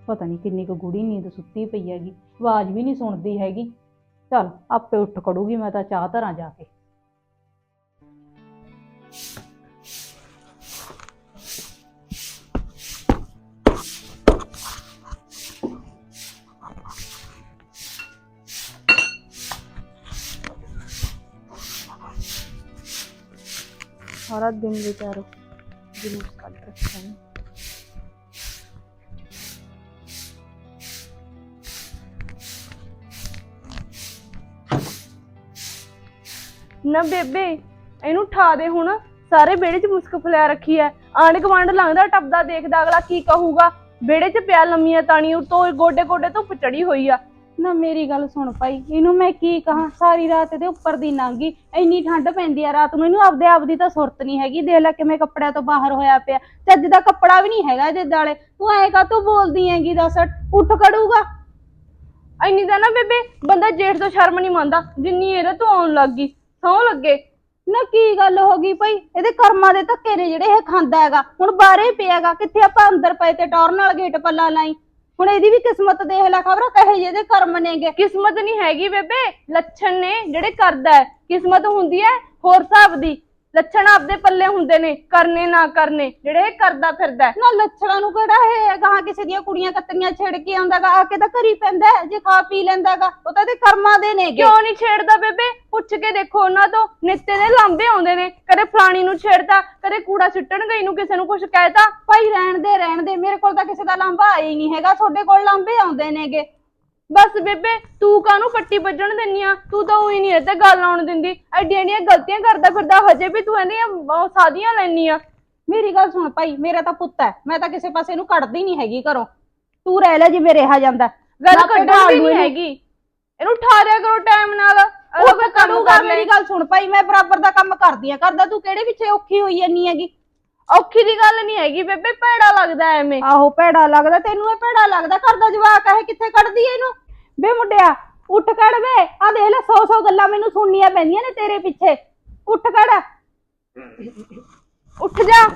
ਪਤਾ ਨਹੀਂ ਕਿੰਨੀ ਕੁ ਗੂੜੀ ਨੀਂਦ ਸੁੱਤੀ ਪਈ ਹੈਗੀ, ਆਵਾਜ਼ ਵੀ ਨਹੀਂ ਸੁਣਦੀ ਹੈਗੀ। ਚੱਲ, ਆਪੇ ਉੱਠ ਖੜੂਗੀ, ਮੈਂ ਤਾਂ ਚਾਹ ਧਰਾਂ ਜਾ ਕੇ। ਸਾਰਾ ਦਿਨ ਵਿਚਾਰੋ ਜਲੂਸ ਕੱਢ ਰੱਖਿਆ ਨਾ ਬੇਬੇ ਇਹਨੂੰ ਠਾ ਦੇ ਹੁਣ। ਸਾਰੇ ਵਿਹੜੇ 'ਚ ਮੁਸਕ ਫਲਿਆ ਰੱਖੀ ਐ। ਆਂਢ ਗੁਆਂਢ ਲੰਘਦਾ ਟੱਪਦਾ ਦੇਖਦਾ ਅਗਲਾ ਕੀ ਕਹੂਗਾ? ਵਿਹੜੇ 'ਚ ਪਿਆ ਲੰਮੀਆਂ ਤਾਣੀ ਉਤੋਂ ਗੋਡੇ ਗੋਡੇ ਧੁੱਪ ਚੜੀ ਹੋਈ ਆ। ਨਾ ਮੇਰੀ ਗੱਲ ਸੁਣ ਭਾਈ ਇਹਨੂੰ ਮੈਂ ਕੀ ਕਹਾਂ? ਸਾਰੀ ਰਾਤ ਇਹਦੇ ਉੱਪਰ ਦੀ ਲੰਘੀ ਇੰਨੀ ਠੰਡ ਪੈਂਦੀ ਆ ਰਾਤ ਨੂੰ ਇਹਨੂੰ ਆਪਦੇ ਆਪ ਦੀ ਤਾਂ ਸੁਰਤ ਨਹੀਂ ਹੈਗੀ। ਦੇਖ ਲੈ ਕਿਵੇਂ ਕੱਪੜਿਆਂ ਤੋਂ ਬਾਹਰ ਹੋਇਆ ਪਿਆ। ਚੱਜ ਦਾ ਕੱਪੜਾ ਵੀ ਨਹੀਂ ਹੈਗਾ ਇਹਦੇ ਦਾਲੇ। ਤੂੰ ਐਂ ਕਾਹਤੋਂ ਬੋਲਦੀ ਹੈਗੀ ਦੱਸ? ਉੱਠ ਖੜੂਗਾ। ਇੰਨੀ ਤਾਂ ਨਾ ਬੇਬੇ ਬੰਦਾ ਜੇਠ ਤੋਂ ਸ਼ਰਮ ਨਹੀਂ ਮੰਨਦਾ ਜਿੰਨੀ ਇਹਦੇ ਤੋਂ ਆਉਣ ਲੱਗ ਗਈ। ਸੌ ਲੱਗੇ। ਨਾ ਕੀ ਗੱਲ ਹੋ ਗਈ ਭਾਈ? ਇਹਦੇ ਕਰਮਾਂ ਦੇ ਧੱਕੇ ਨੇ ਜਿਹੜੇ ਇਹ ਖਾਂਦਾ ਹੈਗਾ। ਹੁਣ ਬਾਹਰੇ ਪਿਆਗਾ ਕਿੱਥੇ ਆਪਾਂ ਅੰਦਰ ਪਏ ਤੇ ਟੌਰ ਨਾਲ ਗੇਟ ਪੱਲਾ ਲਾਈ? ਹੁਣ ਇਹਦੀ ਵੀ ਕਿਸਮਤ ਦੇਖ ਲੈ ਖਬਰ, ਕਹੇ ਜਿਹਦੇ ਕਰਮ ਨੇਗੇ। ਕਿਸਮਤ ਨਹੀਂ ਹੈਗੀ ਬੇਬੇ, ਲੱਛਣ ਨੇ ਜਿਹੜੇ ਕਰਦਾ ਹੈ। ਕਿਸਮਤ ਹੁੰਦੀ ਹੈ ਹੋਰ ਹਿਸਾਬ ਦੀ। ਲੱਛਣ ਆਪਦੇ ਪੱਲੇ ਹੁੰਦੇ ਨੇ ਕਰਨੇ ਨਾ ਕਰਨੇ ਜਿਹੜੇ ਇਹ ਕਰਦਾ ਫਿਰਦਾ ਹੈ। ਨਾ ਲੱਛਣਾਂ ਨੂੰ ਕਿਹੜਾ ਇਹ ਗਾਹਾਂ ਕਿਸੇ ਦੀਆਂ ਕੁੜੀਆਂ ਕੱਤਰੀਆਂ ਛੇੜ ਕੇ ਆਉਂਦਾਗਾ ਆ ਕੇ ਤਾਂ ਘਰੀ ਪੈਂਦਾ ਹੈ, ਜੇ ਖਾ ਪੀ ਲੈਂਦਾਗਾ ਉਹ ਤਾਂ ਇਹਦੇ ਕਰਮਾਂ ਦੇ ਨੇਗੇ। ਕਿਉਂ ਨਹੀਂ ਛੇੜਦਾ ਬੇਬੇ? ਪੁੱਛ ਕੇ ਦੇਖੋ ਉਹਨਾਂ ਤੋਂ ਨਿੱਤੇ ਦੇ ਲਾਂਬੇ ਆਉਂਦੇ ਨੇ ਕਦੇ ਫਲਾਣੀ ਨੂੰ ਛੇੜਦਾ ਕਦੇ ਕੂੜਾ ਸਿੱਟਣ ਗਈ ਨੂੰ ਕਿਸੇ ਨੂੰ ਕੁਝ ਕਹਿਤਾ ਭਾਈ ਰਹਿਣ ਦੇ ਰਹਿਣ ਦੇ ਮੇਰੇ ਕੋਲ ਤਾਂ ਕਿਸੇ ਦਾ ਲਾਂਭਾ ਆਇਆ ਹੀ ਨਹੀਂ ਹੈਗਾ ਤੁਹਾਡੇ ਕੋਲ ਲਾਂਭੇ ਆਉਂਦੇ ਨੇਗੇ। ਬਸ ਬੇਬੇ ਤੂੰ ਕਾਹਨੂੰ ਪੱਟੀ ਵੱਜਣ ਦਿੰਨੀ ਆ? ਤੂੰ ਤਾਂ ਉਹੀ ਨਹੀਂ ਤੇ ਗੱਲ ਆਉਣ ਦਿੰਦੀ। ਐਡੀਆਂ ਐਡੀਆਂ ਗਲਤੀਆਂ ਕਰਦਾ ਫਿਰਦਾ ਹਜੇ ਵੀ ਤੂੰ ਉਹ ਸਾਦੀਆਂ ਲੈਨੀ ਆ। ਮੇਰੀ ਗੱਲ ਸੁਣ ਭਾਈ ਮੇਰਾ ਤਾਂ ਪੁੱਤ ਹੈ। ਮੈਂ ਤਾਂ ਕਿਸੇ ਪਾਸੇ ਨੂੰ ਕੱਢਦੀ ਨਹੀਂ ਹੈਗੀ ਘਰੋਂ। ਤੂੰ ਰਹਿ ਲੈ ਜਿਵੇਂ ਰਿਹਾ ਜਾਂਦਾ। ਗੱਲ ਕੱਢਣ ਦੀ ਨਹੀਂ ਇਹਨੂੰ। ਹੈਗੀ। ਇਹਨੂੰ ਠਾ ਦਿਆ ਕਰੋ ਟਾਈਮ ਨਾਲ। ਉਹ ਕਰੂਗਾ ਮੇਰੀ ਗੱਲ ਸੁਣ ਭਾਈ ਮੈਂ ਬਰਾਬਰ ਦਾ ਕੰਮ ਕਰਦੀ ਆ। ਕਰਦਾ ਤੂੰ ਕਿਹੜੇ ਪਿੱਛੇ ਔਖੀ ਹੋਈ ਐਨੀ ਹੈਗੀ? ਔਖੀ ਦੀ ਗੱਲ ਨਹੀਂ ਹੈਗੀ ਬੇਬੇ ਭੈੜਾ ਲੱਗਦਾ ਐਵੇਂ। ਆਹੋ ਭੈੜਾ ਲੱਗਦਾ ਤੈਨੂੰ ਇਹ ਭੈੜਾ ਲੱਗਦਾ ਘਰ ਦਾ ਜਵਾਕ ਹੈ ਕਿੱਥੇ ਕੱਢਦੀ ਐ ਇਹਨੂੰ? ਬੇ ਮੁੰਡਿਆ ਉੱਠ ਖੜ ਵੇ ਆ ਦੇਖ ਲੈ 100 100 ਗੱਲਾਂ ਮੈਨੂੰ ਸੁਣਨੀਆਂ ਪੈਂਦੀਆਂ ਨੇ ਤੇਰੇ ਪਿੱਛੇ। ਉੱਠ ਖੜ। ਉੱਠ ਜਾ।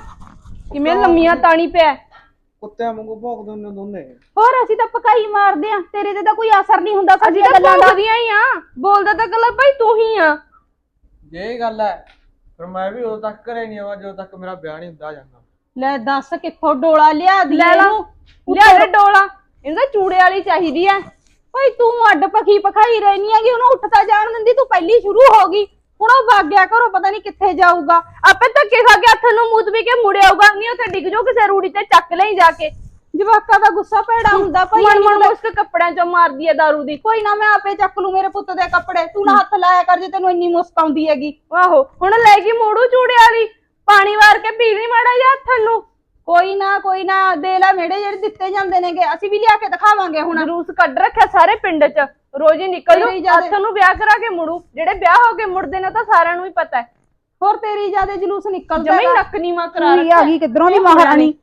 ਕਿਵੇਂ ਲੰਮੀਆਂ ਤਾਣੀ ਪਿਆ। ਕੁੱਤਿਆਂ ਵਾਂਗੂ ਭੌਂਕਦੇ ਨੇ ਦੋਨੇ। ਹੋਰ ਅਸੀਂ ਤਾਂ ਪਕਾਈ ਮਾਰਦੇ ਆ। ਤੇਰੇ ਤੇ ਤਾਂ ਕੋਈ ਅਸਰ ਨਹੀਂ ਹੁੰਦਾ ਸਾਡੀਆਂ ਗੱਲਾਂ ਦਾ। ਭੌਂਕਦੀਆਂ ਹੀ ਆ। ਬੋਲਦਾ ਤਾਂ ਗੱਲਾਂ ਭਾਈ ਤੂੰ ਹੀ ਆ। ਜੇ ਇਹ ਗੱਲ ਹੈ ਫਿਰ ਮੈਂ ਵੀ ਉਦੋਂ ਤੱਕ ਘਰੇ ਨਹੀਂ ਆਵਾਂ ਜਦੋਂ ਤੱਕ ਮੇਰਾ ਵਿਆਹ ਨਹੀਂ ਹੁੰਦਾ ਜਾਂਦਾ। ਲੈ ਦੱਸ ਕਿੱਥੋਂ ਡੋਲਾ ਲਿਆ ਦੀ ਲੈ ਲਾ। ਲਿਆ ਦੇ ਡੋਲਾ। ਇਹਦਾ ਚੂੜੇ ਵਾਲੀ ਚਾਹੀਦੀ ਐ। ਓਏ ਤੂੰ ਅੱਡ ਪਖੀ ਪਖਾਈ ਰਹਿਨੀ ਹੈਗੀ ਉਹਨੂੰ ਉੱਠ ਤਾਂ ਜਾਣ ਦਿੰਦੀ ਤੂੰ ਪਹਿਲੀ ਸ਼ੁਰੂ ਹੋ ਗਈ। ਹੁਣ ਉਹ ਵਗ ਗਿਆ ਘਰੋਂ ਪਤਾ ਨਹੀਂ ਕਿੱਥੇ ਜਾਊਗਾ। ਆਪੇ ਧੱਕੇ ਖਾ ਕੇ ਹੱਥ ਨੂੰ ਮੂਤ ਵੀ ਕੇ ਮੁੜਿਆ ਆਊਗਾ। ਨਹੀਂ ਉੱਥੇ ਡਿੱਗ ਜਾਓ ਕਿਸੇ ਰੂੜੀ ਤੇ ਚੱਕ ਲਈ ਜਾ ਕੇ। ਜਵਾਕਾਂ ਦਾ ਗੁੱਸਾ ਭੈੜਾ ਹੁੰਦਾ ਭਾਈ ਮਨ ਮਨ ਮੁਸਕ ਕੱਪੜਿਆਂ ਚੋਂ ਮਾਰਦੀ ਐ ਦਾਰੂ ਦੀ। ਕੋਈ ਨਾ ਮੈਂ ਆਪੇ ਚੱਕ ਲੂ ਮੇਰੇ ਪੁੱਤ ਦੇ ਕੱਪੜੇ। ਤੂੰ ਨਾ ਹੱਥ ਲਾਇਆ ਕਰ ਜੇ ਤੈਨੂੰ ਇੰਨੀ ਮੁਸਕ ਆਉਂਦੀ ਹੈਗੀ। ਆਹੋ ਹੁਣ ਲੈ ਕੇ ਮੋੜੂ ਚੂੜੇ ਵਾਲੀ ਪਾਣੀ ਵਾਰ ਕੇ ਪੀ ਲਈ ਮਾੜਾ ਜਿਹਾ ਹੱਥ ਨੂੰ ਕੋਈ ਨਾ ਕੋਈ ਨਾ ਦੇ ਲੈ ਮੇੜੇ ਜਿਹੜੇ ਦਿੱਤੇ ਜਾਂਦੇ ਨੇਗੇ ਅਸੀਂ ਵੀ ਲਿਆ ਕੇ ਦਿਖਾਵਾਂਗੇ ਹੁਣ। ਜਲੂਸ ਕੱਢ ਰੱਖਿਆ ਸਾਰੇ ਪਿੰਡ 'ਚ। ਰੋਜ਼ ਹੀ ਨਿਕਲ ਤੇਰੀ ਜੂ ਜ਼ਿਆਦੇ- ਹੱਥ ਨੂੰ ਵਿਆਹ ਕਰਾ ਕੇ ਮੁੜੂ। ਜਿਹੜੇ ਵਿਆਹ ਹੋ ਕੇ ਮੁੜਦੇ ਨੇ ਤਾਂ ਸਾਰਿਆਂ ਨੂੰ ਹੀ ਪਤਾ ਹੈ। ਹੋਰ ਤੇਰੀ ਜਿਆਦੇ ਜਲੂਸ ਨਿਕਲਦਾ ਜਮੇ ਨੱਕ ਨੀਵਾ ਕਰਾ ਆ ਰੱਖਿਆ ਗਈ? ਕਿਧਰੋਂ ਦੀ ਮਹਾਰਾਣੀ।